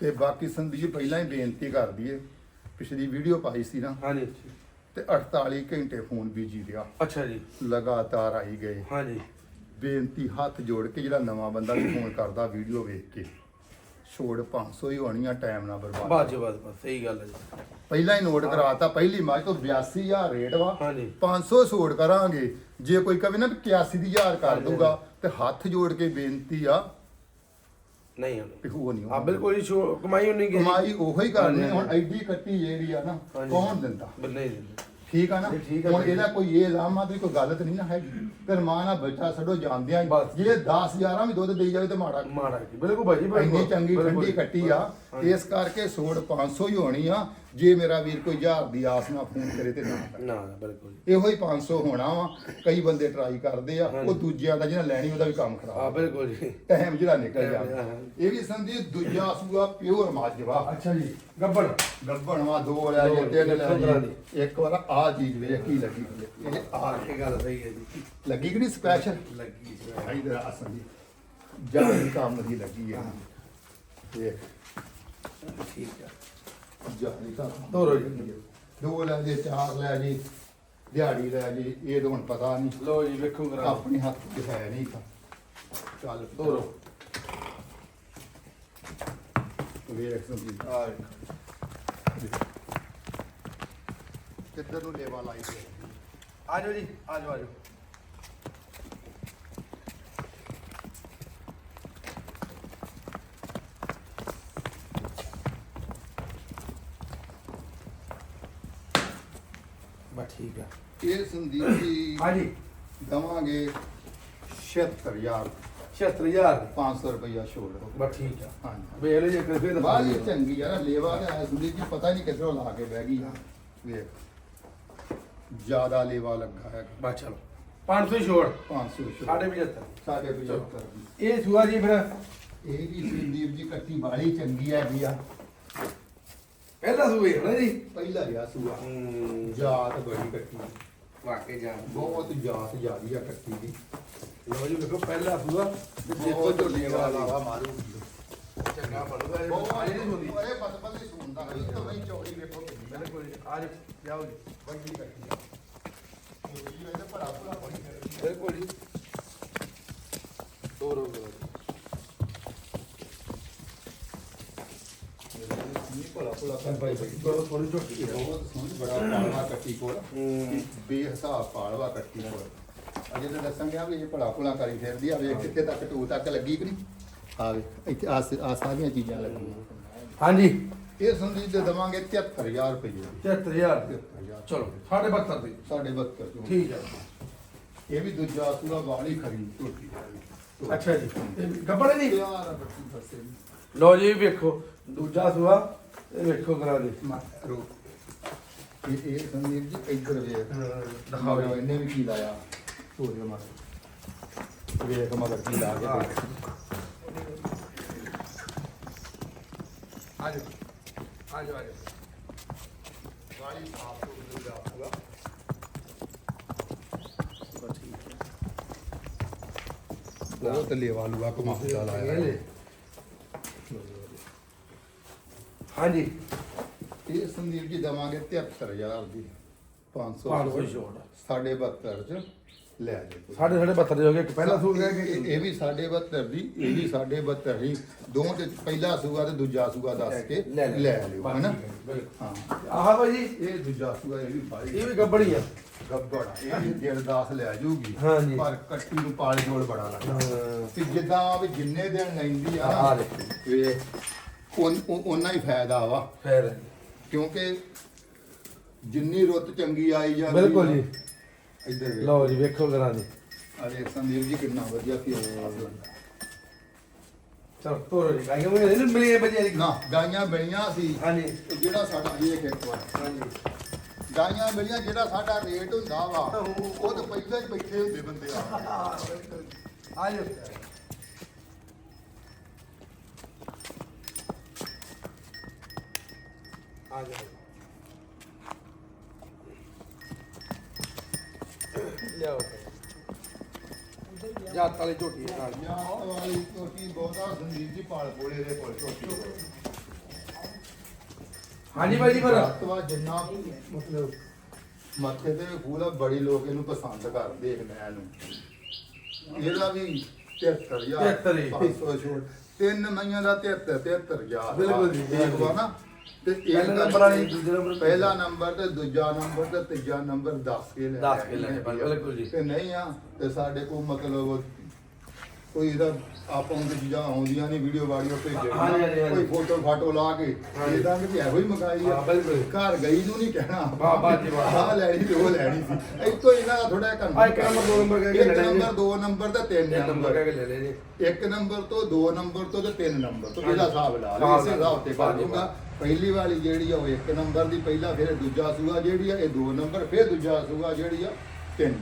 ਤੇ ਬਾਕੀ ਸੰਦੀਪ ਪਹਿਲਾਂ ਹੀ ਬੇਨਤੀ ਕਰ ਦਈਏ ਪਿਛਲੀ ਵੀਡੀਓ ਪਾਈ ਸੀ ਨਾ। ਹਾਂਜੀ। ਤੇ 48 ਘੰਟੇ ਫੋਨ ਬੀਜੀ ਰਿਹਾ। ਅੱਛਾ ਜੀ। ਲਗਾਤਾਰ ਆਈ ਗਏ। ਹਾਂਜੀ। ਬੇਨਤੀ ਹੱਥ ਜੋੜ ਕੇ ਜਿਹੜਾ ਨਵਾਂ ਬੰਦਾ ਵੀ ਫੋਨ ਕਰਦਾ ਵੀਡੀਓ ਵੇਖ ਕੇ। ਛੋੜ 500 ਹੀ ਹੋਣੀ ਆ ਟਾਈਮ ਨਾ ਬਰਬਾਦ। ਬਸ ਜੀ, ਬਸ ਬਸ ਸਹੀ ਗੱਲ ਹੈ ਜੀ। ਪਹਿਲਾਂ ਹੀ ਨੋਟ ਕਰਾਤਾ ਪਹਿਲੀ ਮਾਝ ਤੋਂ 82000 ਰੇਟ ਵਾ। ਹਾਂਜੀ। 500 ਛੋੜ ਕਰਾਂਗੇ ਜੇ ਕੋਈ ਕਵੇ ਨਾ ਵੀ 81 ਦੀ ਹਜ਼ਾਰ ਕਰ ਹਾਂਜੀ, ਦੂਗਾ ਤੇ ਹੱਥ ਜੋੜ ਕੇ ਬੇਨਤੀ ਆ ਨਹੀਂ ਹੋਣੀ ਨਹੀਂ ਆ ਬਿਲਕੁਲ ਹੀ ਸ਼ੋ- ਕਮਾਈ ਹੋਣੀ ਗਈ। ਕਮਾਈ ਉਹੋ ਹੀ ਕਰਨੀ ਹੁਣ ਐਡੀ ਕੱਟੀ ਜਿਹੜੀ ਆ ਨਾ। ਕੌਣ ਦਿੰਦਾ? ਬੰਨੇ ਦਿੰਦੇ। ਠੀਕ ਆ ਨਾ ਇਹ ਠੀਕ ਆ ਹੁਣ। ਇਹਦਾ ਕੋਈ ਇਹ ਲਾਮਾ ਤੇ ਕੋਈ ਗਲਤ ਨਹੀਂ ਨਾ ਹੈਗੀ ਫਿਰ ਮਾਂ ਨਾਲ ਬੱਚਾ ਛੱਡੋ ਜਾਂਦਿਆਂ ਹੀ ਬਸ। ਜੇ 10 11 ਵੀ ਦੁੱਧ ਦੇਈ ਜਾਵੇ ਤੇ ਮਾੜਾ ਮਾੜਾ ਜੀ ਬਿਲਕੁਲ ਭਾਜੀ ਬਿਲਕੁਲ ਇੰਨੀ ਚੰਗੀ ਬਿਲਕੁਲ। ਠੰਡੀ ਕੱਟੀ ਆ। ਇਸ ਕਰਕੇ ਸੋੜ 500 ਹੀ ਹੋਣੀ ਆ ਜੇ ਮੇਰਾ ਵੀਰ ਕੋਈ ਹਜ਼ਾਰ ਦੀ ਆਸ ਨਾਲ ਫੋਨ ਕਰੇ ਤੇ ਨਾ ਕਰੇ। ਨਾ ਨਾ, ਬਿਲਕੁਲ। ਜੀ। ਇਹੋ ਹੀ 500 ਹੋਣਾ ਵਾ। ਕਈ ਬੰਦੇ ਟਰਾਈ ਕਰਦੇ ਆ ਉਹ। ਦੂਜਿਆਂ ਦਾ ਜਿਹਨਾਂ ਲੈਣੀ ਉਹਦਾ ਵੀ ਕੰਮ ਆ। ਖਰਾਬ ਬਿਲਕੁਲ ਜੀ। ਟਾਈਮ ਜਿਹੜਾ ਨਿਕਲ ਜਾਂਦਾ। ਇਹ ਵੀ ਸੰਦੀ ਦੂਜਾ ਸੂਆ ਪਿਓਰ ਮਾਜਵਾ ਅੱਛਾ ਜੀ ਗੱਬੜ। ਗੱਬਣ ਵਾ ਦੋ ਲੈ ਜੇ ਤਿੰਨ ਲੈ ਜੇ। ਇੱਕ ਵਾਰ ਆ ਚੀਜ਼ ਵੇਖ ਕੀ ਲੱਗੀ। ਇਹ ਆ ਇਹ ਗੱਲ ਸਹੀ ਹੈ ਜੀ। ਲੱਗੀ ਕਿ ਨਹੀਂ ਸਪੈਸ਼ਲ ਲੱਗੀ ਜੀ। ਆ ਸੰਦੀ ਜਾਨ ਕੰਮ ਦੀ ਲੱਗੀ ਹੈ ਇਹ ਠੀਕ ਆ। ਜਾਨੀ ਕੰਮ ਤੋਰੋ ਜੀ। ਦੋ ਲੈ ਜੇ ਚਾਰ ਲੈ ਜੀ ਦਿਹਾੜੀ ਲੈ ਜੀ ਇਹ ਤਾਂ ਹੁਣ ਪਤਾ ਨਹੀਂ। ਲੋ ਜੀ ਵੇਖੋ ਕਰਾ ਆਪਣੇ ਹੱਥ 'ਚ ਹੈ ਨਹੀਂ ਤਾਂ। ਚੱਲ। ਤੋਰੋ ਵੇਖ ਸੰਦੀ ਆ ਕਿੱਧਰ ਨੂੰ ਲੇਵਾ ਲਾਈ ਤੇ ਆ ਜਾਓ ਜੀ ਆ ਜਾਓ ਆ ਜਾਓ। ਠੀਕ ਆ। ਇਹ ਸੰਦੀਪ ਜੀ ਹਾਂਜੀ। ਦਵਾਂਗੇ 76000 76000 500 ਰੁਪਇਆ ਛੋੜ ਬਸ ਠੀਕ ਆ। ਹਾਂਜੀ। ਵੇਖ ਲੈ ਜੇ ਕੋਈ ਫੇਰ ਬਾਹਰ ਹੀ ਚੰਗੀ ਯਾਰ ਲੇਵਾ ਤੇ ਆਇਆ ਸੰਦੀਪ ਜੀ ਪਤਾ ਨਹੀਂ ਕਿੱਧਰੋਂ ਲਾ ਕੇ ਬਹਿ ਗਈ। ਆ ਵੇਖ ਜ਼ਿਆਦਾ ਲੇਵਾ ਲੱਗਾ ਹੈ ਬਸ ਚਲੋ 500 ਛੋੜ 500 ਛੋੜ ਸਾਡੇ 75 ਸਾਡੇ 75 ਦੀ ਇਹ ਸੂਆ ਜੀ ਫਿਰ? ਇਹ ਵੀ ਸੰਦੀਪ ਜੀ ਕੱਟੀ ਬਾਲੀ ਚੰਗੀ ਹੈ ਵੀ ਆ। ਪਹਿਲਾ ਸੂਏ ਹੈ ਨਾ ਜੀ। ਪਹਿਲਾ ਰਿਆ ਸੂਆ। ਹੂੰ। ਜਾਤ ਬੜੀ ਕੱਟੀ ਵਾਕੇ ਜਾ ਬਹੁਤ ਜਾਤ ਜਿਆਦੀ ਆ ਕੱਟੀ ਦੀ। ਲੋ ਜੀ ਵੇਖੋ ਪਹਿਲਾ ਸੂਆ। ਤੇ ਦੇਖੋ ਝੋਲੀਆਂ ਵਾਲਾ। ਮਾਰੂ। ਚੰਗਾ ਬਣੂਗਾ ਇਹ। ਬਹੁਤ ਆਏ ਨਹੀਂ ਹੁੰਦੀ ਇਹ ਪਤ ਪਤ ਹੀ ਸੁਣਦਾ ਹੈ ਤਾਂ ਬਈ ਚੌੜੀ ਵੇਖੋ। ਬਿਲਕੁਲ ਅੱਜ ਜਾਓ ਜੀ। ਵੱਡੀ ਕੱਟੀ ਇਹ ਇਹਦੇ ਭੜਾ ਭੜਾ ਬੜੀ ਬਿਲਕੁਲ ਜੀ। ਤੋਰੋ ਨਹੀਂ ਭੜਾ ਭੜਾ ਭਾਈ ਭਾਈ ਬਹੁਤ ਥੋੜੀ ਝੋਟੀ ਹੈ ਬਹੁਤ ਸੋਹਣੀ ਬੜਾ ਪਾਲਵਾ ਕੱਟੀ ਕੋਲ ਹੂੰ ਬੇਹਿਸਾਬ ਪਾਲਵਾ ਕੱਟੀ ਕੋਲ ਅਜੇ ਤਾਂ ਦੱਸਾਂਗੇ ਵੀ ਇਹ ਭੜਾ ਭੜਾ ਕਰੀ ਫਿਰਦੀ ਆ ਵੇਖ ਕਿੱਥੇ ਤੱਕ ਟੂ ਤੱਕ ਲੱਗੀ ਕਿ ਨਹੀਂ ਆ ਵੇ ਇੱਥੇ ਆ ਆ ਸਾਰੀਆਂ ਚੀਜ਼ਾਂ ਲੱਗੀਆਂ ਹਾਂਜੀ ਇਹ ਸੰਦੀਪ ਦੇ। ਦਵਾਂਗੇ 73000 ਰੁਪਏ 73000 73000 ਚਲੋ। 72 ਦੇ ਸਾਡੇ 72 ਚੋਂ ਠੀਕ ਹੈ ਇਹ ਵੀ ਦੂਜਾ ਸੂਆ ਵਾਲੀ ਖਰੀ ਝੋਟੀ ਅੱਛਾ ਜੀ। ਇਹ ਗੱਬੜ ਨਹੀਂ ਯਾਰ ਆ ਬੱਤੀ ਫਸੇ ਲੋ ਜੀ ਵੇਖੋ। ਦੂਜਾ ਸੂਆ। ਇਹ ਵੇਖੋ ਕਰਾ ਦੇ। ਰੋ। ਇਹ ਇਹ ਸੰਦੀਪ ਜੀ ਇੱਧਰ ਵੇਖ। ਦਿਖਾਓ ਦਿਖਾਓ ਇਹਨੇ ਵੀ ਕੀ ਲਾਇਆ? ਹੋਰੇ ਮਗਰ ਵੇਖ ਮਗਰ ਕੀ ਲਾ ਕੇ। ਆ ਜਾਓ। ਆ ਜਾਓ ਆ ਜਾਓ। ਵਾਲੀ ਸਾਫ਼ ਹੋ ਦਾ ਪੂਰਾ ਬਹੁਤ ਲੇਵਾ ਲੂਆ ਕਮਾਲ ਦਾ ਲਾਇਆ ਹਾਂਜੀ। ਇਹ ਸੰਦੀਪ ਜੀ ਦਵਾਂਗੇ 73000 ਦੀ। 500 500 ਛੋਟ। ਸਾਢੇ 72 ਚ ਲੈ ਜਾਓ ਸਾਡੇ ਸਾਡੇ 72 ਹੋ ਗਏ। ਇੱਕ ਪਹਿਲਾ ਸੂਟ ਰਹਿ ਇਹ ਗਿਆ ਇਹ ਵੀ ਸਾਢੇ 72 ਦੀ ਇਹ ਵੀ ਸਾਢੇ 72 ਦੀ। ਦੋਵਾਂ ਤੇ ਪਹਿਲਾ ਸੂਆ ਤੇ ਦੂਜਾ ਸੂਆ ਦੱਸ ਕੇ ਲੈ ਲਿਓ ਹਨਾ? ਹਾਂ। ਆਹ ਭਾਜੀ ਇਹ ਦੂਜਾ ਸੂਆ ਇਹ ਵੀ ਬਾਈ। ਇਹ ਵੀ ਗੱਬੜੀ ਆ। ਗੱਬੜ ਇਹ ਵੀ ਦਿਨ ਦਾਸ ਲੈ ਜੂਗੀ। ਪਰ ਕੱਟੀ ਨੂੰ ਪਾਲ ਜੋੜ ਬੜਾ ਲੱਗਦਾ। ਤੇ ਜਿੱਦਾਂ ਵੀ ਜਿੰਨੇ ਦਿਨ ਲੈਂਦੀ ਆ ਆਹ ਨਾ ਦੇਖੋ। ਵੇ ਉਹਨਾਂ ਹੀ ਫਾਇਦਾ ਵਾ। ਫੇਰ ਕਿਉਂਕਿ ਜਿੰਨੀ ਰੁੱਤ ਚੰਗੀ ਆਈ ਜਾਂਦੀ ਬਿਲਕੁਲ ਜੀ। ਇੱਧਰ ਵੇਖ। ਲਓ ਜੀ ਵੇਖੋ ਕਰਾਂ ਜੀ। ਅਰੇ ਸੰਦੀਪ ਜੀ ਕਿੰਨਾ ਵਧੀਆ ਫੀਲ ਚਲੋ ਤੋਰੋ ਜੀ ਕਾਇਓ ਮੇਰੇ ਨੇ ਮਿਲੇ ਬਜੇ ਦੀ ਨਾ ਗਾਈਆਂ ਬਣੀਆਂ ਸੀ। ਹਾਂਜੀ। ਤੇ ਜਿਹੜਾ ਸਾਡਾ ਇਹ ਇੱਕ ਵਾਰ। ਹਾਂਜੀ। ਗਾਈਆਂ ਮਿਲੀਆਂ ਜਿਹੜਾ ਸਾਡਾ ਰੇਟ ਹੁੰਦਾ ਵਾ ਉਹ ਤਾਂ ਪਹਿਲਾਂ ਹੀ ਬੈਠੇ ਹੁੰਦੇ ਬੰਦੇ ਆ। ਆ ਜਾਓ। ਆ ਜਾਓ ਲਿਆਓ ਜਾ ਤਾਲੇ ਝੋਟੀ ਆ ਨਾਲ ਯਾ ਵਾਲੀ ਕੋਟੀ ਬਹੁਤਾ ਸੰਦੀਪ ਜੀ ਪਾਲ ਪੋਲੇ ਦੇ ਕੋਲ ਝੋਟੀ ਹਾਂਜੀ ਭਾਈ ਜੀ ਪਰ ਤਵਾ ਜਿੰਨਾ ਮਤਲਬ ਮੱਥੇ ਤੇ ਆ ਬੜੀ ਲੋਕ ਇਹਨੂੰ ਪਸੰਦ ਕਰਦੇ ਨੂੰ ਇਹਦਾ ਵੀ 73000 73 ਹੀ। 500 ਛੋੜ ਤਿੰਨ ਮਈਆਂ ਦਾ 73 73000 ਬਿਲਕੁਲ ਜੀ, ਵਾ ਨਾ ਤੇ ਇੱਕ ਪਹਿਲਾ ਨੰਬਰ ਵਾਲੀ, ਦੂਜੇ ਨੰਬਰ ਪਹਿਲਾ ਨੰਬਰ ਤੇ ਦੂਜਾ ਨੰਬਰ ਤੇ ਤੀਜਾ ਨੰਬਰ 10 ਕੇ ਲੈ ਦਸ ਕੇ ਲੈ ਆਏ, ਬਿਲਕੁਲ ਜੀ। ਤੇ ਨਹੀਂ ਆ ਤੇ ਸਾਡੇ ਕੋਲ ਮਤਲਬ ਕੋਈ ਇਹਦਾ ਆਪਾਂ ਨੂੰ ਚੀਜ਼ਾਂ ਆਉਂਦੀਆਂ ਨਹੀਂ ਵੀਡੀਓ ਵਾਡੀਓ ਹਾਂਜੀ, ਹਾਂਜੀ, ਭੇਜਣਾ ਹਾਂਜੀ। ਕੋਈ ਫੋਟੋ ਫਾਟੋ ਲਾ ਕੇ ਹਾਂਜੀ। ਇਹਦਾ ਕਿ ਇਹੋ ਹੀ ਮੰਗਾਈ ਆ ਹਾਂ, ਬਿਲਕੁਲ। ਘਰ ਗਈ ਨੂੰ ਨਹੀਂ ਕਹਿਣਾ ਵਾਹ, ਵਾਹ ਜੀ, ਵਾਹ। ਆਹ ਲੈਣੀ ਤੇ ਉਹ ਲੈਣੀ ਸੀ ਇੱਥੋਂ ਇਹਨਾਂ ਦਾ ਥੋੜਾ ਕੰਮ ਆ ਇੱਕ ਨੰਬਰ, ਦੋ ਨੰਬਰ ਕਹਿ ਕੇ ਇੱਕ ਲੈ ਲੈਣੇ। ਨੰਬਰ ਦੋ ਨੰਬਰ ਤੇ ਤਿੰਨ ਇਹ ਨੰਬਰ ਨੰਬਰ ਕਹਿ ਕੇ ਲੈ ਲੈ ਜੀ ਇੱਕ ਨੰਬਰ ਤੋਂ ਦੋ ਨੰਬਰ ਤੋਂ ਤੇ ਤਿੰਨ ਨੰਬਰ ਤੋਂ। ਇਹਦਾ ਹਿਸਾਬ ਲਾ ਲਓ ਇਸੇ ਹਿਸਾਬ ਤੇ ਕਰ ਦੂੰਗਾ ਪਹਿਲੀ ਵਾਲੀ ਜਿਹੜੀ ਆ ਉਹ ਇੱਕ ਨੰਬਰ ਦੀ ਪਹਿਲਾ ਫਿਰ ਦੂਜਾ ਸੂਆ ਜਿਹੜੀ ਆ ਇਹ ਦੋ ਨੰਬਰ ਫਿਰ ਦੂਜਾ ਸੂਆ ਜਿਹੜੀ ਆ ਤਿੰਨ।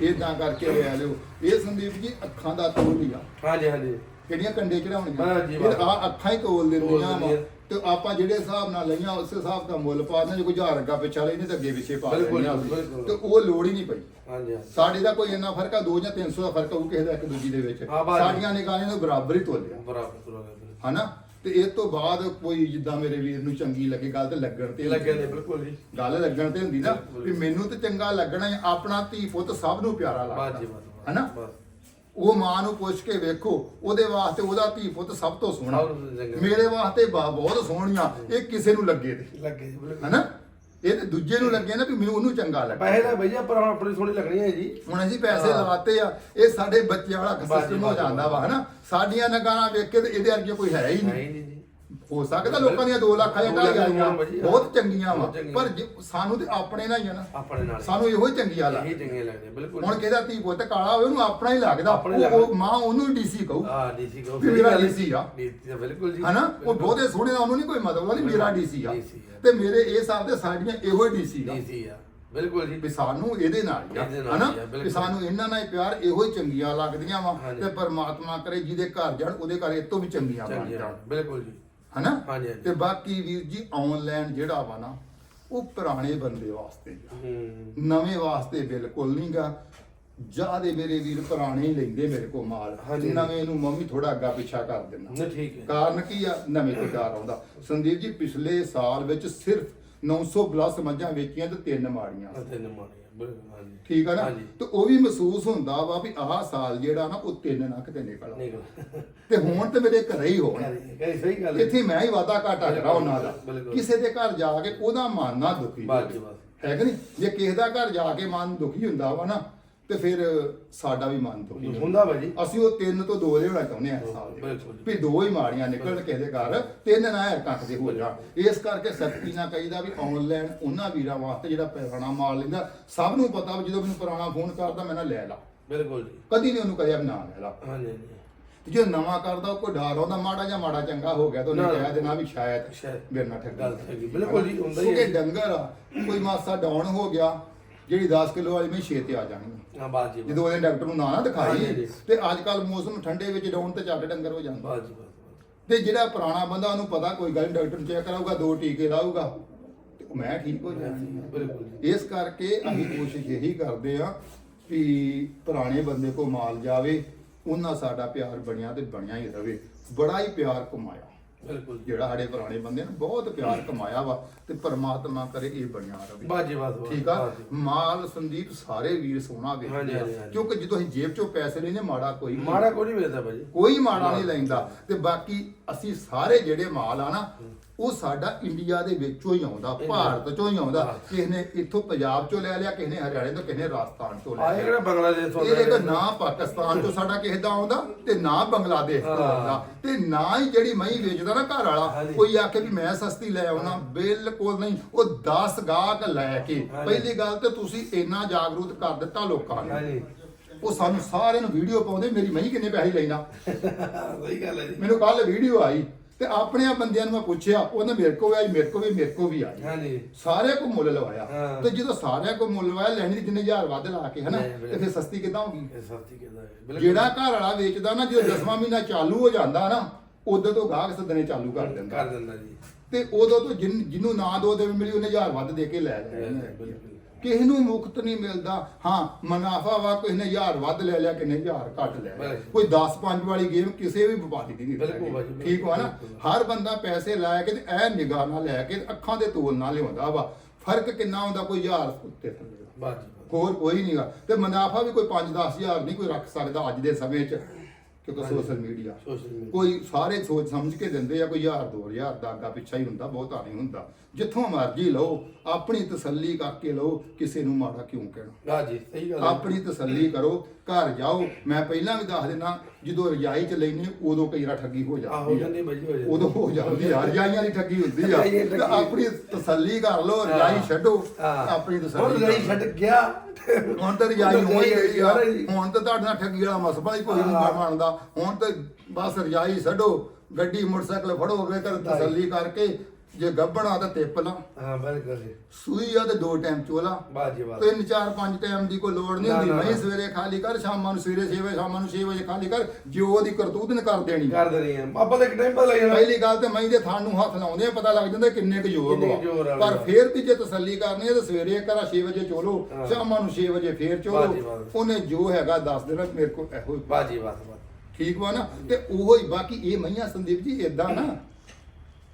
ਇਦਾਂ ਕਰਕੇ ਲੈ ਲਿਓ। ਇਹ ਸੰਦੀਪ ਜੀ ਅੱਖਾਂ ਦਾ ਤੋਲ ਹੀ ਆ ਹਾਂਜੀ ਹਾਂਜੀ। ਕਿਹੜੀਆਂ ਕੰਡੇ ਚੜਾਉਣੀਆਂ? ਹਾਂਜੀ, ਫਿਰ। ਆ ਅੱਖਾਂ ਹੀ ਤੋਲ ਤੋਲ ਦਿੰਦੀਆਂ ਵਾ। ਦਿੰਦੀਆਂ। ਤੇ ਆਪਾਂ ਜਿਹੜੇ ਹਿਸਾਬ ਨਾਲ ਲਈਆਂ ਉਸੇ ਹਿਸਾਬ ਦਾ ਮੁੱਲ ਪਾ ਦਿੰਦੇ ਜੇ ਕੋਈ ਹਜ਼ਾਰ ਅੱਗਾ ਪਿੱਛਾ ਲੈਨੇ ਤੇ ਅੱਗੇ ਪਿੱਛੇ ਪਾ ਬਿਲਕੁਲ, ਲੈਣੇ ਆ ਬਿਲਕੁਲ। ਤੇ ਉਹ ਲੋੜ ਹੀ ਨਹੀਂ ਪਈ। ਹਾਂਜੀ ਹਾਂਜੀ। ਸਾਡੇ ਦਾ ਕੋਈ ਇੰਨਾ ਫ਼ਰਕ ਆ 2 ਜਾਂ 300 ਦਾ ਫ਼ਰਕ ਹੋਊ ਕਿਸੇ ਦਾ ਇੱਕ ਦੂਜੀ ਦੇ ਵਿੱਚ। ਹਾਂ, ਵਿੱਚ। ਸਾਡੀਆਂ ਨਿਗਾਹਾਂ ਨੂੰ ਬਰਾਬਰ ਹੀ ਤੋਲਿਆ। ਬਰਾਬਰ ਤੁਰਾਂਗੇ ਹਨਾ? ਤੇ ਇਹ ਤੋਂ ਬਾਅਦ ਕੋਈ ਜਿੱਦਾਂ ਮੇਰੇ ਵੀਰ ਨੂੰ ਚੰਗੀ ਲੱਗੇ ਗੱਲ ਤੇ ਲੱਗਣ ਤੇ ਲੱਗੇ ਨੇ ਬਿਲਕੁਲ ਜੀ। ਗੱਲ ਲੱਗਣ ਤੇ ਹੁੰਦੀ ਨਾ। ਵੀ ਮੈਨੂੰ ਤੇ ਚੰਗਾ ਲੱਗਣਾ ਹੀ ਆਪਣਾ ਧੀ ਪੁੱਤ ਸਭ ਨੂੰ ਪਿਆਰਾ ਜੀ ਲੱਗਦਾ ਬਾਤ ਹਨਾ? ਬਸ। ਉਹ ਮਾਂ ਨੂੰ ਪੁੱਛ ਕੇ ਵੇਖੋ ਉਹਦੇ ਵਾਸਤੇ ਉਹਦਾ ਧੀ ਪੁੱਤ ਸਭ ਤੋਂ ਸੋਹਣਾ। ਸਭ ਤੋਂ ਚੰਗਾ। ਮੇਰੇ ਵਾਸਤੇ ਬਾ- ਬਹੁਤ ਸੋਹਣੀਆਂ ਇਹ ਕਿਸੇ ਨੂੰ ਲੱਗੇ ਤੇ ਲੱਗੇ ਜੀ ਬਿਲਕੁਲ। ਹਨਾ? ਇਹ ਤੇ ਦੂਜੇ ਨੂੰ ਲੱਗੇ ਨਾ ਵੀ ਮੈਨੂੰ ਉਹਨੂੰ ਚੰਗਾ ਲੱਗਾ। ਪੈਸੇ ਦਾ ਭਈਆ ਪਰ ਹੁਣ ਆਪਣੀ ਸੋਹਣੀ ਲੱਗਣੀ ਹੈ ਜੀ। ਹੁਣ ਅਸੀਂ ਪੈਸੇ ਹਾਂ। ਲਗਾਤੇ ਆ ਇਹ ਸਾਡੇ ਬੱਚਿਆਂ ਵਾਲਾ ਸਿਸਟਮ ਹੋ ਜਾਂਦਾ ਵਾ ਹਨਾ? ਸਾਡੀਆਂ ਨਗਾਣਾ ਵੇਖ ਕੇ ਤੇ ਇਹਦੇ ਵਰਗੇ ਕੋਈ ਹੈ ਹੀ ਨਹੀਂ। ਨਹੀਂ ਨਹੀਂ ਜੀ। ਹੋ ਸਕਦਾ ਲੋਕਾਂ ਦੀਆਂ 2 ਲੱਖ ਜਾਂ ਦੋ 2.5 ਲੱਖ ਆਈਆਂ ਦੀਆਂ ਵਧੀਆ। ਬਹੁਤ ਚੰਗੀਆਂ ਵਾ। ਬਹੁਤ ਚੰਗੀਆਂ। ਪਰ ਜੇ- ਸਾਨੂੰ ਤੇ ਆਪਣੇ ਨਾਲ ਹੀ ਆ ਨਾ। ਆਪਣੇ ਨਾਲ ਸਾਨੂੰ ਇਹੋ ਹੀ ਚੰਗੀਆਂ ਇਹੀ ਲੱਗਦੀਆਂ ਚੰਗੇ ਲੱਗਦੇ ਬਿਲਕੁਲ। ਹੁਣ ਕਿਹਦਾ ਧੀ ਪੁੱਤ ਕਾਲਾ ਹੋਵੇ ਉਹਨੂੰ ਆਪਣਾ ਹੀ ਲੱਗਦਾ। ਆਪਣਾ ਹੀ ਉਹ- ਉਹ ਲੱਗਦਾ। ਮਾਂ ਉਹਨੂੰ ਡੀਸੀ ਕਹੂ। ਆ ਡੀਸੀ ਕੋ ਵੀ ਮੇਰਾ DC ਆ। ਡੀਸੀ ਆ ਬਿਲਕੁਲ ਜੀ। ਹਨਾ? ਉਹ ਬਿਲਕੁਲ। ਬਹੁਤੇ ਸੋਹਣੇ ਦਾ ਉਹਨੂੰ ਨਹੀਂ ਕੋਈ ਮਤਲਬ ਉਹਦੀ ਮੇਰਾ ਡੀਸੀ ਆ। DC ਆ। ਤੇ ਮੇਰੇ ਇਹ ਹਿਸਾਬ ਤੇ ਸਾਡੀਆਂ ਇਹੋ ਹੀ ਡੀਸੀ ਆ। ਡੀਸੀ ਆ। ਬਿਲਕੁਲ ਜੀ। ਸਾਨੂੰ ਇਹਦੇ ਨਾਲ ਹੀ ਆ। ਇਹਦੇ ਨਾਲ ਹਨਾ? ਹੀ ਆ, ਬਿਲਕੁਲ। ਵੀ ਸਾਨੂੰ ਇਹਨਾਂ ਨਾਲ ਹੀ ਪਿਆਰ ਇਹੋ ਹੀ ਚੰਗੀਆਂ ਲੱਗਦੀਆਂ ਵਾ। ਹਾਂਜੀ। ਤੇ ਪਰਮਾਤਮਾ ਕਰੇ ਜਿਹਦੇ ਘਰ ਜਾਣ ਉਹਦੇ ਘਰ ਇਹ ਤੋਂ ਵੀ ਚੰਗੀਆਂ ਬਣ ਚੰਗੀ ਜਾਣ ਬਿਲਕੁਲ ਜੀ। ਹਨਾ? ਹਾਂਜੀ, ਹਾਂਜੀ। ਤੇ ਬਾਕੀ ਵੀਰ ਜੀ ਆਨਲਾਈਨ ਜਿਹੜਾ ਵਾ ਨਾ ਉਹ ਪੁਰਾਣੇ ਬੰਦੇ ਵਾਸਤੇ ਆ। ਹੂੰ। ਨਵੇਂ ਵਾਸਤੇ ਬਿਲਕੁਲ ਨਹੀਂਗਾ ਜਿਆਦੇ ਮੇਰੇ ਵੀਰ ਪੁਰਾਣੇ ਹੀ ਲੈਂਦੇ ਮੇਰੇ ਕੋਲ ਮਾਲ। ਹਾਂਜੀ। ਨਵੇਂ ਨੂੰ ਮੰਮੀ ਥੋੜਾ ਅੱਗਾ ਪਿੱਛਾ ਕਰ ਦਿੰਦਾ। ਨਾ ਠੀਕ ਹੈ। ਕਾਰਨ ਕੀ ਆ? ਨਵੇਂ ਤੋਂ ਡਰ ਆਉਂਦਾ। ਸੰਦੀਪ ਜੀ ਪਿਛਲੇ ਸਾਲ ਵਿੱਚ ਸਿਰਫ 900 ਪਲੱਸ ਮੱਝਾਂ ਵੇਚੀਆਂ ਤੇ ਤਿੰਨ ਅਤੇ ਨਮਾਣੀ ਬਿਲਕੁਲ ਹਾਂਜੀ ਠੀਕ ਆ ਨਾ ਹਾਂਜੀ। ਤੇ ਉਹ ਵੀ ਮਹਿਸੂਸ ਹੁੰਦਾ ਵਾ ਵੀ ਆਹ ਸਾਲ ਜਿਹੜਾ ਨਾ ਉਹ ਤਿੰਨ ਨੱਕ ਤੇ ਨਿਕਲ ਤੇ ਹੁਣ ਤੇ ਮੇਰੇ ਘਰੇ ਹੀ ਹੋਣ ਕਹੀ ਸਹੀ ਗੱਲ ਹੈ ਇੱਥੇ ਮੈਂ ਹੀ ਵਾਦਾ ਘਾਟਾ ਕਰਾ ਉਹਨਾਂ ਦਾ ਬਿਲਕੁਲ। ਕਿਸੇ ਦੇ ਘਰ ਜਾ ਕੇ ਉਹਦਾ ਮਨ ਨਾ ਦੁਖੀ ਬਸ। ਜੀ, ਬਸ। ਹੈ ਕਿ ਨਹੀਂ ਜੇ ਕਿਸੇ ਦਾ ਘਰ ਜਾ ਕੇ ਮਨ ਦੁਖੀ ਹੁੰਦਾ ਵਾ ਨਾ ਤੇ ਫਿਰ ਸਾਡਾ ਵੀ ਮਨ ਦੁਖੀ ਹੁੰਦਾ ਵਾ ਜੀ ਅਸੀਂ ਉਹ ਤਿੰਨ ਤੋਂ ਦੋ ਲਿਆਉਣਾ ਚਾਹੁੰਦੇ ਆ ਇਸ ਸਾਲ ਦੇ ਵਿੱਚ। ਬਿਲਕੁਲ। ਵੀ ਦੋ ਹੀ ਮਾੜੀਆਂ ਨਿਕਲਣ ਕਿਸੇ ਦੇ ਘਰ ਤਿੰਨ ਨਾ ਹੈ ਕੱਟ ਦੇ ਹੋ ਜਾਣ ਇਸ ਕਰਕੇ ਸਖਤੀ ਨਾ ਕਹੀਦਾ ਵੀ ਆਨਲਾਈਨ ਉਹਨਾਂ ਵੀਰਾਂ ਵਾਸਤੇ ਜਿਹੜਾ ਪੁਰਾਣਾ ਮਾਲ ਲੈਂਦਾ ਸਭ ਨੂੰ ਪਤਾ ਵੀ ਜਦੋਂ ਮੈਨੂੰ ਪੁਰਾਣਾ ਫੋਨ ਕਰਦਾ ਮੈਂ ਨਾ ਲੈ ਲਾ ਬਿਲਕੁਲ ਜੀ ਕਦੀ ਨਹੀਂ ਉਹਨੂੰ ਕਰਿਆ ਵੀ ਨਾ ਲੈ ਲਾ ਹਾਂਜੀ ਹਾਂਜੀ ਤੇ ਜੇ ਨਵਾਂ ਕਰਦਾ ਉਹ ਕੋਈ ਡਰ ਆਉਂਦਾ ਮਾੜਾ ਜਾਂ ਮਾੜਾ ਚੰਗਾ ਹੋ ਗਿਆ ਤਾਂ ਉਹਨੇ ਨਾ। ਕਹਿ ਦੇਣਾ ਵੀ ਸ਼ਾਇਦ ਸ਼ਾਇਦ। ਮੇਰੇ ਨਾਲ ਠੱਗੀ ਗੱਲ ਹੈਗੀ। ਬਿਲਕੁਲ ਜੀ, ਹੁੰਦਾ ਹੀ ਹੈ। ਕਿਉਂਕਿ ਡੰਗਰ ਆ ਕੋਈ ਮਾਸਾ ਡਾਊਨ ਹੋ ਗਿਆ ਜਿਹੜੀ 10 ਕਿਲੋ ਵਾਲੀ ਮੈਂ 6 ਤੇ ਆ ਜਾਣੀ ਹਾਂ ਬਾਤ ਜੀ ਬਾਤ। ਜਦੋਂ ਉਹਦੇ ਡਾਕਟਰ ਨੂੰ ਨਾ ਨਾ ਦਿਖਾਈ। ਤੇ ਅੱਜ ਕੱਲ ਮੌਸਮ ਠੰਡੇ ਵਿੱਚ ਡਾਊਨ ਤੇ ਚੱਟ ਡੰਗਰ ਹੋ ਜਾਂਦਾ। ਬਾਤ ਜੀ ਬਾਤ ਤੇ ਜਿਹੜਾ ਪੁਰਾਣਾ ਬੰਦਾ ਉਹਨੂੰ ਪਤਾ ਕੋਈ ਗੱਲ ਡਾਕਟਰ ਨੂੰ ਚੈੱਕ ਕਰਾਊਗਾ ਦੋ ਟੀਕੇ ਲਾਊਗਾ ਤੇ ਮੈਂ ਠੀਕ ਹੋ ਜਾਣਾ ਬਿਲਕੁਲ ਇਸ ਕਰਕੇ ਅਸੀਂ ਕੋਸ਼ਿਸ਼ ਇਹੀ ਕਰਦੇ ਆ ਵੀ ਪੁਰਾਣੇ ਬੰਦੇ ਕੋ ਮਾਲ ਜਾਵੇ ਉਹਨਾਂ ਸਾਡਾ ਪਿਆਰ ਬਣਿਆ ਤੇ ਬਣਿਆ ਹੀ ਰਵੇ ਬੜਾ ਹੀ ਪਿਆਰ ਕਮਾਇਆ। ਬਿਲਕੁਲ ਜਿਹੜਾ ਸਾਡੇ ਪੁਰਾਣੇ ਬੰਦੇ ਨੇ ਬਹੁਤ ਪਿਆਰ ਕਮਾਇਆ ਵਾ ਤੇ ਪਰਮਾਤਮਾ ਕਰੇ ਇਹ ਬਣਿਆ ਰਵੇ ਬਾਜੀ ਬਾਤ, ਠੀਕ ਆ। ਮਾਲ ਸੰਦੀਪ ਸਾਰੇ ਵੀਰ ਸੋਨਾ ਵੇਚਦੇ ਆ। ਕਿਉਂਕਿ ਜਦੋਂ ਅਸੀਂ ਜੇਬ ਚੋਂ ਪੈਸੇ ਲੈਨੇ ਮਾੜਾ ਕੋਈ ਮਾੜਾ ਕੋਈ ਨਹੀਂ ਵੇਚਦਾ ਭਾਜੀ। ਕੋਈ ਮਾੜਾ ਨਹੀਂ ਲੈਂਦਾ। ਤੇ ਬਾਕੀ ਅਸੀਂ ਸਾਰੇ ਜਿਹੜੇ ਮਾਲ ਆ ਨਾ ਉਹ ਸਾਡਾ ਇੰਡੀਆ ਦੇ ਵਿੱਚੋਂ ਹੀ ਆਉਂਦਾ ਭਾਰਤ ਚੋਂ ਹੀ ਆਉਂਦਾ। ਕਿਸੇ ਨੇ ਇੱਥੋਂ ਪੰਜਾਬ ਚੋਂ ਲੈ ਲਿਆ ਕਿਸੇ ਨੇ ਹਰਿਆਣੇ ਤੋਂ ਕਿਸੇ ਨੇ ਰਾਜਸਥਾਨ ਤੋਂ ਲੈ ਆਏ ਲਿਆ। ਕਿਹੜਾ ਬੰਗਲਾਦੇਸ਼ ਤੋਂ ਇਹ ਦੇਖੋ ਨਾ ਪਾਕਿਸਤਾਨ ਤੋਂ ਸਾਡਾ ਕਿਸੇ ਦਾ ਆਉਂਦਾ ਤੇ ਨਾ ਬੰਗਲਾਦੇਸ਼ ਤੋਂ। ਆਉਂਦਾ। ਤੇ ਨਾ ਹੀ ਜਿਹੜੀ ਮਹੀਂ ਵੇਚਦਾ ਨਾ ਘਰ ਵਾਲਾ। ਕੋਈ ਆਖੇ ਵੀ ਮੈਂ ਸਸਤੀ ਲੈ ਆਉਣਾ ਬਿਲਕੁਲ ਨਹੀਂ। ਉਹ 10 ਗਾਹਕ ਲੈ ਕੇ। ਪਹਿਲੀ ਗੱਲ ਤੇ ਤੁਸੀਂ ਇੰਨਾ ਜਾਗਰੂਕ ਕਰ ਦਿੱਤਾ ਲੋਕਾਂ ਨੂੰ। ਹਾਂਜੀ। ਉਹ ਸਾਨੂੰ ਸਾਰਿਆਂ ਨੂੰ ਵੀਡੀਓ ਪਾਉਂਦੇ ਮੇਰੀ ਮਹੀਂ ਕਿੰਨੇ ਪੈਸੇ ਲੈਣਾ ਸਹੀ ਗੱਲ ਹੈ ਜੀ। ਮੈਨੂੰ ਕੱਲ ਵੀਡੀਓ ਆਈ। ਤੇ ਆਪਣੇ ਬੰਦਿਆਂ ਨੂੰ ਮੈਂ ਪੁੱਛਿਆ ਉਹਨੇ ਮੇਰੇ ਕੋਲ ਵੀ ਆਈ ਮੇਰੇ ਕੋਲ ਵੀ ਮੇਰੇ ਕੋਲ ਵੀ ਆਈ। ਹਾਂਜੀ। ਸਾਰਿਆਂ ਕੋ ਮੁੱਲ ਲਵਾਇਆ। ਹਾਂ। ਤੇ ਜਦੋਂ ਸਾਰਿਆਂ ਕੋ ਮੁੱਲ ਲਵਾਇਆ ਲੈਣੀ ਜਿੰਨੇ ਹਜ਼ਾਰ ਵੱਧ ਲਾ ਕੇ ਹਨਾ? ਨਹੀਂ, ਤੇ ਬਿਲਕੁਲ। ਫਿਰ ਸਸਤੀ ਕਿੱਦਾਂ ਹੋਗੀ ਇਹ ਸਸਤੀ ਹੈ ਬਿਲਕੁਲ। ਜਿਹੜਾ ਘਰ ਵਾਲਾ ਵੇਚਦਾ ਨਾ ਜਦੋਂ ਦਸਵਾਂ ਮਹੀਨਾ ਚਾਲੂ ਹੋ ਜਾਂਦਾ ਨਾ ਉਦੋਂ ਤੋਂ ਗਾਹਕ ਸੱਦਣੇ ਚਾਲੂ ਕਰ ਦਿੰਦਾ। ਕਰ ਦਿੰਦਾ ਜੀ। ਤੇ ਉਦੋਂ ਤੋਂ ਜਿਨ ਜਿਹਨੂੰ ਨਾ ਦੋ ਦੇ ਮਿਲੀ ਉਹਨੇ ਹਜ਼ਾਰ ਵੱਧ ਦੇ ਕੇ ਲੈ ਲੈਣੀ ਹੈ ਬਿਲਕੁਲ। ਕਿਸੇ ਨੂੰ ਮੁਕਤ ਨਹੀਂ ਮਿਲਦਾ। ਹਾਂ ਮੁਨਾਫਾ ਵਾ ਕਿਸੇ ਨੇ ਹਜ਼ਾਰ ਵੱਧ ਲੈ ਲਿਆ ਕਿਸੇ ਨੇ ਹਜ਼ਾਰ ਘੱਟ ਲੈ ਲਿਆ। ਕੋਈ 10 5 ਵਾਲੀ ਗੇਮ ਕਿਸੇ ਵੀ ਵਪਾਰੀ ਦੀ ਨਹੀਂ ਬਿਲਕੁਲ, ਠੀਕ ਵਾ ਨਾ। ਹਰ ਬੰਦਾ ਪੈਸੇ ਲੈ ਕੇ ਤੇ ਐ ਨਿਗਾਹ ਨਾਲ ਲੈ ਕੇ ਅੱਖਾਂ ਦੇ ਤੋਲ ਨਾਲ ਲਿਆਉਂਦਾ ਵਾ। ਫ਼ਰਕ ਕਿੰਨਾ ਹੁੰਦਾ ਕੋਈ ਹਜ਼ਾਰ ਉੱਤੇ ਥੱਲੇ। ਬਾਜੀ ਹੋਰ ਕੋਈ ਨਹੀਂਗਾ ਤੇ ਮੁਨਾਫਾ ਵੀ ਕੋਈ 5-10 ਹਜ਼ਾਰ ਨਹੀਂ ਕੋਈ ਰੱਖ ਸਕਦਾ ਅੱਜ ਦੇ ਸਮੇਂ 'ਚ। ਕਿਉਂਕਿ ਹਾਂਜੀ। ਸੋਸ਼ਲ ਮੀਡੀਆ ਕੋਈ ਸਾਰੇ ਸੋਚ ਸਮਝ ਕੇ ਦਿੰਦੇ ਆ ਕੋਈ ਹਜ਼ਾਰ ਦੋ ਹਜ਼ਾਰ ਦਾ ਅੱਗਾ ਪਿੱਛਾ ਹੀ ਹੁੰਦਾ ਬਹੁਤਾ ਨਹੀਂ ਹੁੰਦਾ ਜਿੱਥੋਂ ਮਰਜ਼ੀ ਲਓ ਆਪਣੀ ਤਸੱਲੀ ਕਰਕੇ ਲਓ ਕਿਸੇ ਨੂੰ ਮਾੜਾ ਕਿਉਂ ਕਹਿਣਾ ਬਾਜੀ ਸਹੀ ਗੱਲ ਆਪਣੀ ਤਸੱਲੀ ਕਰੋ ਘਰ ਜਾਓ ਮੈਂ ਪਹਿਲਾਂ ਵੀ ਦੱਸ ਦਿੰਦਾ ਜਦੋਂ ਰਜਾਈ ਚ ਲੈਣੀ ਉਦੋਂ ਕਈ ਵਾਰ ਠੱਗੀ ਹੋ ਆ ਹੋ ਜਾਂਦੀ ਜਾਂਦੀ ਬਾਜੀ ਹੋ ਜਾਂਦੀ ਉਦੋਂ ਹੋ ਜਾਂਦੀ ਆ ਰਜਾਈਆਂ ਦੀ ਠੱਗੀ ਹੁੰਦੀ ਆ। ਆਪਣੀ ਤਸੱਲੀ ਕਰ ਲਓ ਰਜਾਈ ਛੱਡੋ। ਆਪਣੀ ਹੁਣ ਤਸੱਲੀ ਰਹੀ ਕਰੋ। ਛੱਡ ਗਿਆ ਹੁਣ ਤਾਂ ਰਜਾਈ ਹੋ ਹੀ ਗਈ ਆ ਯਾਰ। ਹੁਣ ਤਾਂ ਤੁਹਾਡੇ ਨਾਲ ਠੱਗੀ ਵਾਲਾ ਮਸਲਾ ਹੀ ਕੋਈ ਨਹੀਂ। ਬਣਦਾ ਹੁਣ ਤਾਂ ਬਸ ਰਜਾਈ ਛੱਡੋ ਗੱਡੀ ਮੋਟਰਸਾਈਕਲ ਫੜੋ ਅਗਲੇ ਘਰ ਤਸੱਲੀ ਕਰਕੇ ਜੇ ਗੱਬਣਾ ਤਾਂ ਤਿੱਪ ਲਾ। ਹਾਂ ਬਿਲਕੁਲ ਜੀ। ਸੂਈ ਆ ਤੇ ਦੋ ਟਾਈਮ ਚੋਲਾ। ਬਾਜੀ ਬਾਜੀ ਤਿੰਨ ਚਾਰ ਪੰਜ ਟਾਈਮ ਦੀ ਕੋਈ ਲੋੜ ਨਹੀਂ ਹੁੰਦੀ। ਮੈਂ। ਸਵੇਰੇ ਖਾਲੀ ਕਰ ਸ਼ਾਮਾਂ ਨੂੰ ਸਵੇਰੇ 6 ਵਜੇ ਸ਼ਾਮਾਂ ਨੂੰ 6 ਵਜੇ ਖਾਲੀ ਕਰ ਜੋ ਉਹਦੀ ਕਰਤੂਤ ਨੇ ਕਰ ਦੇਣੀ। ਕਰ ਦੇ ਰਹੀ ਹਾਂ ਆਪਾਂ ਤਾਂ ਇੱਕ ਟਾਈਮ ਪਤਾ ਲੱਗ ਜਾਣਾ ਪਹਿਲੀ ਗੱਲ ਤੇ ਮੈਂ ਦੇ ਥਾਂ ਨੂੰ ਹੱਥ ਲਾਉਂਦੇ ਆ ਪਤਾ ਲੱਗ ਜਾਂਦਾ ਕਿੰਨੇ ਕੁ ਵਾ। ਆ। ਪਰ। ਫੇਰ ਵੀ ਜੇ ਤਸੱਲੀ ਕਰਨੀ ਹੈ ਤਾਂ ਸਵੇਰੇ ਕਰਾ 6 ਵਜੇ ਚੋਲੋ। ਸ਼ਾਮਾਂ ਨੂੰ 6 ਵਜੇ ਫੇਰ ਚੋਲੋ। ਉਹਨੇ ਜੋ ਹੈਗਾ ਦੱਸ ਦੇਣਾ ਮੇਰੇ ਕੋਲ ਇਹੋ ਬਾਜੀ ਬਾਤ ਬਾਤ ਠੀਕ ਵਾ ਨਾ ਤੇ ਉਹੋ ਹੀ ਬਾਕੀ ਇਹ ਮਈਆਂ ਸੰਦੀਪ ਜੀ ਇਦਾਂ ਨਾ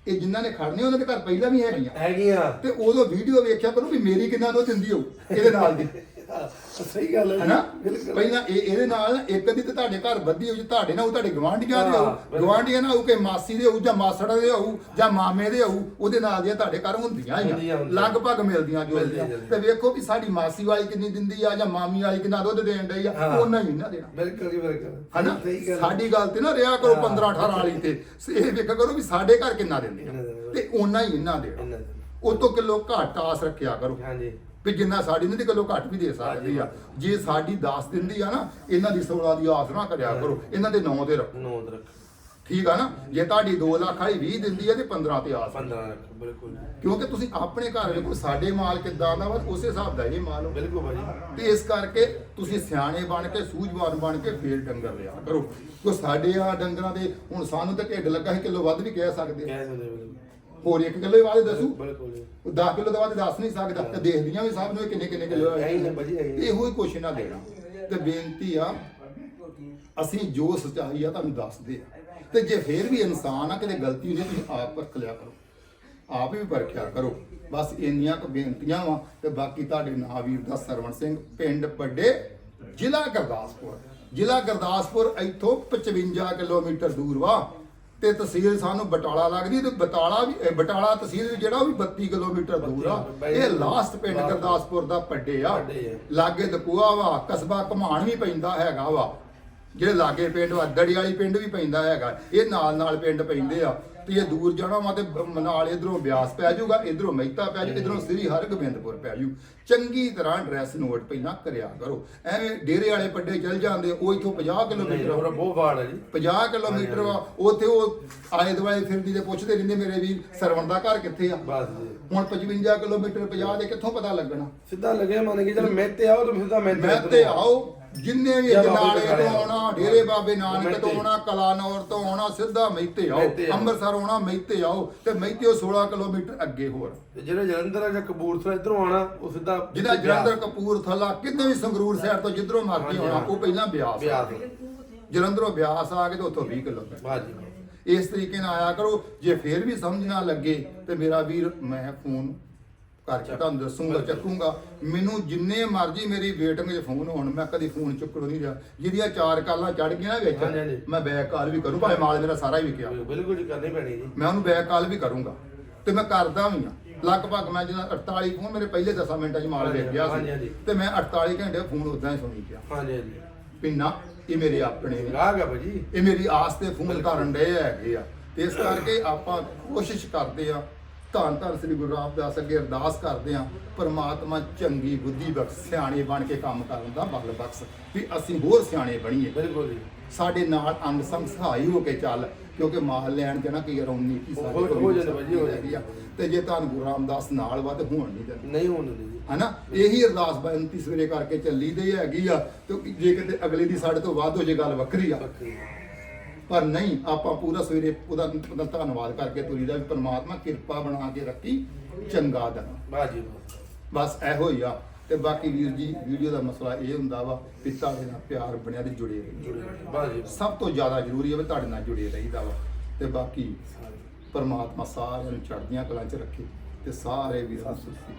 ਇਹ ਜਿਨ੍ਹਾਂ ਨੇ ਖੜਨੇ ਉਹਨਾਂ ਦੇ ਘਰ ਪਹਿਲਾਂ ਵੀ ਹੈਗੀਆਂ। ਹੈਗੀਆਂ। ਤੇ ਉਦੋਂ ਵੀਡੀਓ ਵੇਖਿਆ ਕਰੋ ਵੀ ਮੇਰੀ ਕਿੰਨਾ ਦੁੱਧ ਦਿੰਦੀ ਹੋਊ ਇਹਦੇ ਨਾਲ ਦੀ। ਸਹੀ ਗੱਲ ਹੈ। ਹਨਾ ਬਿਲਕੁਲ ਪਹਿਲਾਂ ਇਹ ਇਹਦੇ ਨਾਲ ਇੱਕ ਦੀ ਤੇ ਤੁਹਾਡੇ ਘਰ ਵੱਧੀ ਹੋਊ ਜੇ ਤੁਹਾਡੇ ਨਾਲ ਉਹ ਤੁਹਾਡੇ ਗਵਾਂਢੀਆਂ ਦੇ ਹੋਊ। ਗਵਾਂਢੀਆਂ ਨਾਲ ਹੋਊ ਕਿ ਮਾਸੀ ਦੇ ਹੋਊ ਜਾਂ ਮਾਸੜ ਦੇ ਹੋਊ ਜਾਂ ਮਾਮੇ ਦੇ ਹੋਊ ਉਹਦੇ ਨਾਲ ਦੀਆਂ ਤੁਹਾਡੇ ਘਰ ਹੁੰਦੀਆਂ ਹੀ ਹੁੰਦੀਆਂ, ਆ ਹੁੰਦੀਆਂ। ਲਗਭਗ ਮਿਲਦੀਆਂ ਮਿਲਦੀਆਂ, ਜੁਲਦੀਆਂ। ਤੇ ਵੇਖੋ ਵੀ ਸਾਡੀ ਮਾਸੀ ਵਾਲੀ ਕਿੰਨੀ ਦਿੰਦੀ ਆ ਜਾਂ ਮਾਮੀ ਵਾਲੀ ਕਿੰਨਾ ਦੁੱਧ ਦੇਣ ਡਈ ਆ ਹਾਂ। ਉਹਨਾਂ ਹੀ ਨਾ ਦੇਣਾ ਬਿਲਕੁਲ ਜੀ ਬਿਲਕੁਲ ਹਨਾ ਸਹੀ ਗੱਲ ਹੈ। ਸਾਡੀ ਗੱਲ ਤੇ ਨਾ ਰਿਹਾ ਕਰੋ ਹਾਂ। 15 18 ਵਾਲੀ ਤੇ ਇਹ ਵੇਖਿਆ ਕਰੋ ਵੀ ਸਾਡੇ ਘਰ ਕਿੰਨਾ ਦਿੰਦੇ ਕਿੰਨਾ ਆ ਦਿੰਦੇ ਆ। ਤੇ ਉਹਨਾਂ ਹੀ ਇਹਨਾਂ ਦੇਣਾ ਇਹਨਾਂ ਦੇ। ਉਹ ਤੋਂ ਕਿਲੋ ਘੱਟ ਆਸ ਰੱਖਿਆ ਕਰੋ ਹਾਂਜੀ ਵੀ ਜਿੰਨਾ ਸਾਡੀ ਨਹੀਂ ਤੇ ਕਿਲੋ ਘੱਟ ਵੀ ਦੇ ਸਕਦੀ ਆ। ਜੇ ਸਾਡੀ 10 ਦਿੰਦੀ ਆ ਨਾ ਇਹਨਾਂ ਦੀ 16 ਦੀ ਆਸ ਨਾ ਕਰਿਆ ਕਰੋ। ਇਹਨਾਂ ਦੇ 9 ਤੇ ਰੱਖੋ। ਨੌ ਰੱਖ। ਠੀਕ ਆ ਨਾ? ਜੇ ਤੁਹਾਡੀ 2 ਲੱਖ ਵਾਲੀ 20 ਦਿੰਦੀ ਆ ਤੇ 15 ਤੇ ਆਸ। 15 ਰੱਖ ਬਿਲਕੁਲ। ਕਿਉਂਕਿ ਤੁਸੀਂ ਆਪਣੇ ਘਰ ਵੇਖੋ ਸਾਡੇ ਮਾਲ ਕਿੱਦਾਂ ਦਾ ਵਾ ਉਸੇ ਹਿਸਾਬ ਦਾ ਇਹ ਮਾਲ ਵਾ। ਬਿਲਕੁਲ ਬਾਜੀ ਤੇ ਇਸ ਕਰਕੇ ਤੁਸੀਂ ਸਿਆਣੇ ਬਣ ਕੇ ਸੂਝਵਾਨ ਬਣ ਕੇ ਫੇਰ ਡੰਗਰ ਲਿਆ ਕਰੋ। ਕੋ ਸਾਡੇ ਆ ਡੰਗਰਾਂ ਦੇ ਹੁਣ ਸਾਨੂੰ ਤਾਂ ਢਿੱਡ ਲੱਗਾ ਸੀ ਕਿਲੋ ਵੱਧ ਵੀ ਕਹਿ ਸਕਦੇ ਆ। ਕਹਿ ਸਕਦੇ ਬਿਲਕੁਲ। ਹੋਰ 1 ਕਿਲੋ ਹੀ ਵਾਲੇ ਦੱਸੂ? ਬਿਲਕੁਲ ਜੀ। 10 ਕਿਲੋ ਤੋਂ ਵੱਧ ਦੱਸ ਨਹੀਂ ਸਕਦਾ। ਤੇ ਦੇਖਦੀਆਂ ਵੀ ਸਭ ਨੂੰ ਇਹ ਕਿੰਨੇ ਕਿੰਨੇ ਕਿਲੋ ਹੈ ਹੀ ਹੈ ਹੀ। ਇਹੋ ਹੀ ਕੁਛ ਨਾ ਦੇਣਾ। ਤੇ ਬੇਨਤੀ ਆ ਅਸੀਂ ਜੋ ਸਚਾਈ ਆ ਤੁਹਾਨੂੰ ਦੱਸਦੇ ਆ। ਤੇ ਜੇ ਫੇਰ ਵੀ ਇਨਸਾਨ ਆ ਕਿਤੇ ਗਲਤੀ ਹੁੰਦੀ ਆ, ਤੁਸੀਂ ਆਪ ਪਰਖ ਲਿਆ ਕਰੋ। ਆਪ ਵੀ ਪਰਖਿਆ ਕਰੋ। ਬਸ ਇੰਨੀਆਂ ਕੁ ਬੇਨਤੀਆਂ ਵਾ ਤੇ ਬਾਕੀ ਤੁਹਾਡੇ ਨਾਂ ਵੀਰ ਦਾ ਸਰਵਣ ਸਿੰਘ ਪਿੰਡ ਵੱਡੇ ਜ਼ਿਲ੍ਹਾ ਗੁਰਦਾਸਪੁਰ। ਜ਼ਿਲ੍ਹਾ ਗੁਰਦਾਸਪੁਰ ਇੱਥੋਂ 55 ਕਿਲੋਮੀਟਰ ਦੂਰ ਵਾ। ਤੇ ਤਹਿਸੀਲ ਸਾਨੂੰ ਬਟਾਲਾ ਲੱਗਦੀ ਤੇ ਬਟਾਲਾ ਵੀ ਬਟਾਲਾ ਤਹਿਸੀਲ ਵੀ ਜਿਹੜਾ ਉਹ ਵੀ 32 ਕਿਲੋਮੀਟਰ ਦੂਰ ਆ ਇਹ ਲਾਸਟ ਪਿੰਡ ਗੁਰਦਾਸਪੁਰ ਦਾ ਪੱਡੇ ਆ। ਪੱਡੇ ਆ। ਲਾਗੇ ਦਕੂਆ ਵਾ ਕਸਬਾ ਘਮਾਣ ਵੀ ਪੈਂਦਾ ਹੈਗਾ ਵਾ। ਜਿਹੜੇ ਲਾਗੇ ਪਿੰਡ ਵਾ ਦੜੀ ਵਾਲੀ ਪਿੰਡ ਵੀ ਪੈਂਦਾ ਹੈਗਾ। ਇਹ ਨਾਲ ਨਾਲ ਪਿੰਡ ਪੈਂਦੇ ਆ। ਤੇ ਇਹ ਦੂਰ ਜਾਣਾ ਵਾ ਤੇ ਨਾਲ ਇਧਰੋਂ ਬਿਆਸ ਪੈ ਜਾਊਗਾ ਇਧਰੋਂ ਮਹਿਤਾ ਪੈ ਜਾਊ ਇਧਰੋਂ ਸ੍ਰੀ ਹਰਗੋਬਿੰਦਪੁਰ ਪੈ ਜਾਊ। ਚੰਗੀ ਤਰ੍ਹਾਂ ਐਡਰੈਸ ਨੋਟ ਪਹਿਲਾਂ ਕਰਿਆ ਕਰੋ। ਐਵੇਂ ਡੇਰੇ ਵਾਲੇ ਪੱਡੇ ਚੱਲ ਜਾਂਦੇ ਉਹ ਇੱਥੋਂ 50 ਨਹੀਂ ਕਿਲੋਮੀਟਰ ਹੋਰ ਬਹੁਤ ਬਾੜ ਹੈ ਜੀ। 50 ਕਿਲੋਮੀਟਰ ਵਾ ਉੱਥੇ ਉਹ ਆਏ ਦੁਆਲੇ ਫਿਰਦੀ ਤੇ ਪੁੱਛਦੇ ਰਹਿੰਦੇ ਮੇਰੇ ਵੀਰ ਸਰਵਣ ਦਾ ਘਰ ਕਿੱਥੇ ਆ? ਬਸ ਜੀ। ਹੁਣ 55 ਕਿਲੋਮੀਟਰ 50 ਦੇ ਕਿੱਥੋਂ ਪਤਾ ਲੱਗਣਾ? ਸਿੱਧਾ ਲੱਗਿਆ ਮੰਨ ਕੇ ਚਲ ਮੈਂ ਤੇ ਆਓ ਤਾਂ ਸਿੱਧਾ ਮੈਂ ਮੈਂ ਤੇ ਆਓ। ਜਿੰਨੇ ਵੀ ਜਾਂ ਬਾਬੇ ਜਨਾਲੇ ਬਕਾਲੇ ਤੋਂ ਆਉਣਾ ਡੇਰੇ ਬਾਬੇ ਨਾਨਕ ਮਹਿਤੇ। ਤੋਂ ਆਉਣਾ ਕਲਾਨੌਰ ਤੋਂ ਆਉਣਾ ਸਿੱਧਾ ਮਹਿਤੇ ਆਓ ਮਹਿਤੇ। ਅੰਮ੍ਰਿਤਸਰ ਆਉਣਾ ਮਹਿਤੇ ਆਓ ਤੇ ਮਹਿਤੇਓ 16 ਕਿਲੋਮੀਟਰ ਅੱਗੇ ਹੋਰ ਤੇ ਜਿਹੜੇ ਜਲੰਧਰ ਜਾਂ ਕਪੂਰਥਲਾ ਇਧਰੋਂ ਆਣਾ ਉਹ ਸਿੱਧਾ ਜਿਹੜਾ ਜਲੰਧਰ ਕਪੂਰਥਲਾ ਕਿਤੇ ਵੀ ਸੰਗਰੂਰ ਸਾਈਡ ਤੋਂ ਜਿੱਧਰੋਂ ਮਰਜ਼ੀ ਆਉਣਾ। ਉਹ ਪਹਿਲਾਂ ਬਿਆਸ ਬਿਆਸ। ਜਲੰਧਰੋਂ ਬਿਆਸ ਆ ਕੇ ਤੇ ਉੱਥੋਂ 20 ਕਿਲੋਮੀਟਰ ਬਾਜੀ ਇਸ ਤਰੀਕੇ ਨਾਲ ਆਇਆ ਕਰੋ ਜੇ ਫੇਰ ਵੀ ਸਮਝ ਨਾ ਲੱਗੇ ਤੇ ਮੇਰਾ ਵੀਰ ਮੈਂ ਫੋਨ ਕਰਕੇ ਤੁਹਾਨੂੰ ਦੱਸੂਗਾ ਚੱਕੂਗਾ। ਮੈਨੂੰ ਜਿੰਨੇ ਮਰਜ਼ੀ ਮੇਰੀ ਵੇਟਿੰਗ 'ਚ ਫੋਨ ਹੋਣ ਮੈਂ ਕਦੀ ਫੋਨ ਚੁੱਕਣੋਂ ਨਹੀਂ ਰਿਹਾ। ਜਿਹਦੀਆਂ ਚਾਰ ਕਾਲਾਂ ਚੜ ਗਈਆਂ ਨਾ ਹਾਂਜੀ, ਹਾਂਜੀ। ਵਿੱਚ ਮੈਂ ਬੈਕ ਕਾਲ ਵੀ ਕਰੂੰ ਭਾਵੇਂ ਮਾਲ ਮੇਰਾ ਸਾਰਾ ਹੀ ਵਿਕਿਆ ਬਿਲਕੁਲ ਜੀ ਕਰਨੀ ਪੈਣੀ ਜੀ। ਮੈਂ ਉਹਨੂੰ ਬੈਕ ਕਾਲ ਵੀ ਕਰੂੰਗਾ। ਤੇ ਮੈਂ ਕਰਦਾ ਵੀ ਆ ਲਗਭਗ ਮੈਂ ਜਦੋਂ 48 ਫੋਨ ਮੇਰੇ ਪਹਿਲੇ 10 ਮਿੰਟਾਂ 'ਚ ਮਾਲ ਵੇਚ ਗਿਆ ਹਾਂਜੀ, ਹਾਂਜੀ। ਸੀ ਤੇ ਮੈਂ 48 ਘੰਟੇ ਫੋਨ ਉਦਾਂ ਹੀ ਸੁਣੀ ਗਿਆ। ਹਾਂਜੀ ਹਾਂਜੀ। ਪਿੰਨਾ ਇਹ ਮੇਰੇ ਆਪਣੇ ਨੇ ਗਾਹਕ ਆ ਭਾਜੀ। ਇਹ ਮੇਰੀ ਆਸ ਤੇ ਫੋਨ ਕਰਨ ਡਏ ਹੈਗੇ ਆ। ਤੇ ਇਸ ਕਰਕੇ ਆਪਾਂ ਕੋਸ਼ਿਸ਼ ਕਰਦੇ ਆ ਧੰਨ ਧੰਨ ਸ੍ਰੀ ਗੁਰੂ ਰਾਮਦਾਸ ਅੱਗੇ ਅਰਦਾਸ ਕਰਦੇ ਆ ਪਰਮਾਤਮਾ ਚੰਗੀ ਬੁੱਧੀ ਬਖਸ਼ ਸਿਆਣੇ ਬਣ ਕੇ ਕੰਮ ਕਰਨ ਦਾ ਬਲ ਬਖਸ਼ ਵੀ ਅਸੀਂ ਹੋਰ ਸਿਆਣੇ ਬਣੀਏ। ਬਿਲਕੁਲ ਜੀ। ਸਾਡੇ ਨਾਲ ਅੰਗ ਸੰਗ ਸਹਾਈ ਹੋ ਕੇ ਚੱਲ ਕਿਉਂਕਿ ਮਾਲ ਲੈਣ ਚ ਨਾ ਕੀ ਰੌਣੀ ਕੀ ਹੋ- ਸਾਡੇ ਹੋ ਜਾਂਦਾ ਭਾਜੀ, ਹੋ ਹੈਗੀ ਆ। ਤੇ ਜੇ ਤੁਹਾਨੂੰ ਗੁਰੂ ਰਾਮਦਾਸ ਨਾਲ ਵਾ ਤੇ ਹੋਣ ਨਹੀਂ ਦਿੰਦੇ ਨਹੀਂ ਹੋਣ ਦਿੰਦੇ ਜੀ। ਹਨਾ? ਇਹੀ ਅਰਦਾਸ ਬੇਨਤੀ ਸਵੇਰੇ ਕਰਕੇ ਚੱਲੀ ਦੇ ਹੈਗੀ ਆ ਤੇ ਜੇ ਕਿਤੇ ਅਗਲੇ ਦੀ ਸਾਡੇ ਤੋਂ ਵੱਧ ਹੋ ਜੇ ਗੱਲ ਵੱਖਰੀ ਆ। ਪਰ ਨਹੀਂ ਆਪਾਂ ਪੂਰਾ ਸਵੇਰੇ ਉਹਦਾ ਉਹਦਾ ਧੰਨਵਾਦ ਕਰਕੇ ਤੁਰੀਦਾ ਵੀ ਪਰਮਾਤਮਾ ਕਿਰਪਾ ਬਣਾ ਕੇ ਰੱਖੀ ਚੰਗਾ ਦਿਨ। ਬਾਜੀ ਬਸ ਇਹੋ ਹੀ ਆ। ਤੇ ਬਾਕੀ ਵੀਰ ਜੀ ਵੀਡੀਓ ਦਾ ਮਸਲਾ ਇਹ ਹੁੰਦਾ ਵਾ ਵੀ ਤੁਹਾਡੇ ਨਾਲ ਪਿਆਰ ਬਣਿਆ ਤੇ ਜੁੜੇ ਰਹੀ ਸਭ ਤੋਂ ਜ਼ਿਆਦਾ ਜ਼ਰੂਰੀ ਹੈ ਵੀ ਤੁਹਾਡੇ ਨਾਲ ਜੁੜੇ ਰਹੀਦਾ ਵਾ। ਤੇ ਬਾਕੀ ਪਰਮਾਤਮਾ ਸਾਰਿਆਂ ਨੂੰ ਚੜ੍ਹਦੀਆਂ ਕਲਾਂ 'ਚ ਰੱਖੇ ਤੇ ਸਾਰੇ ਵੀਰਾਂ ਨੂੰ ਸੁਖੀ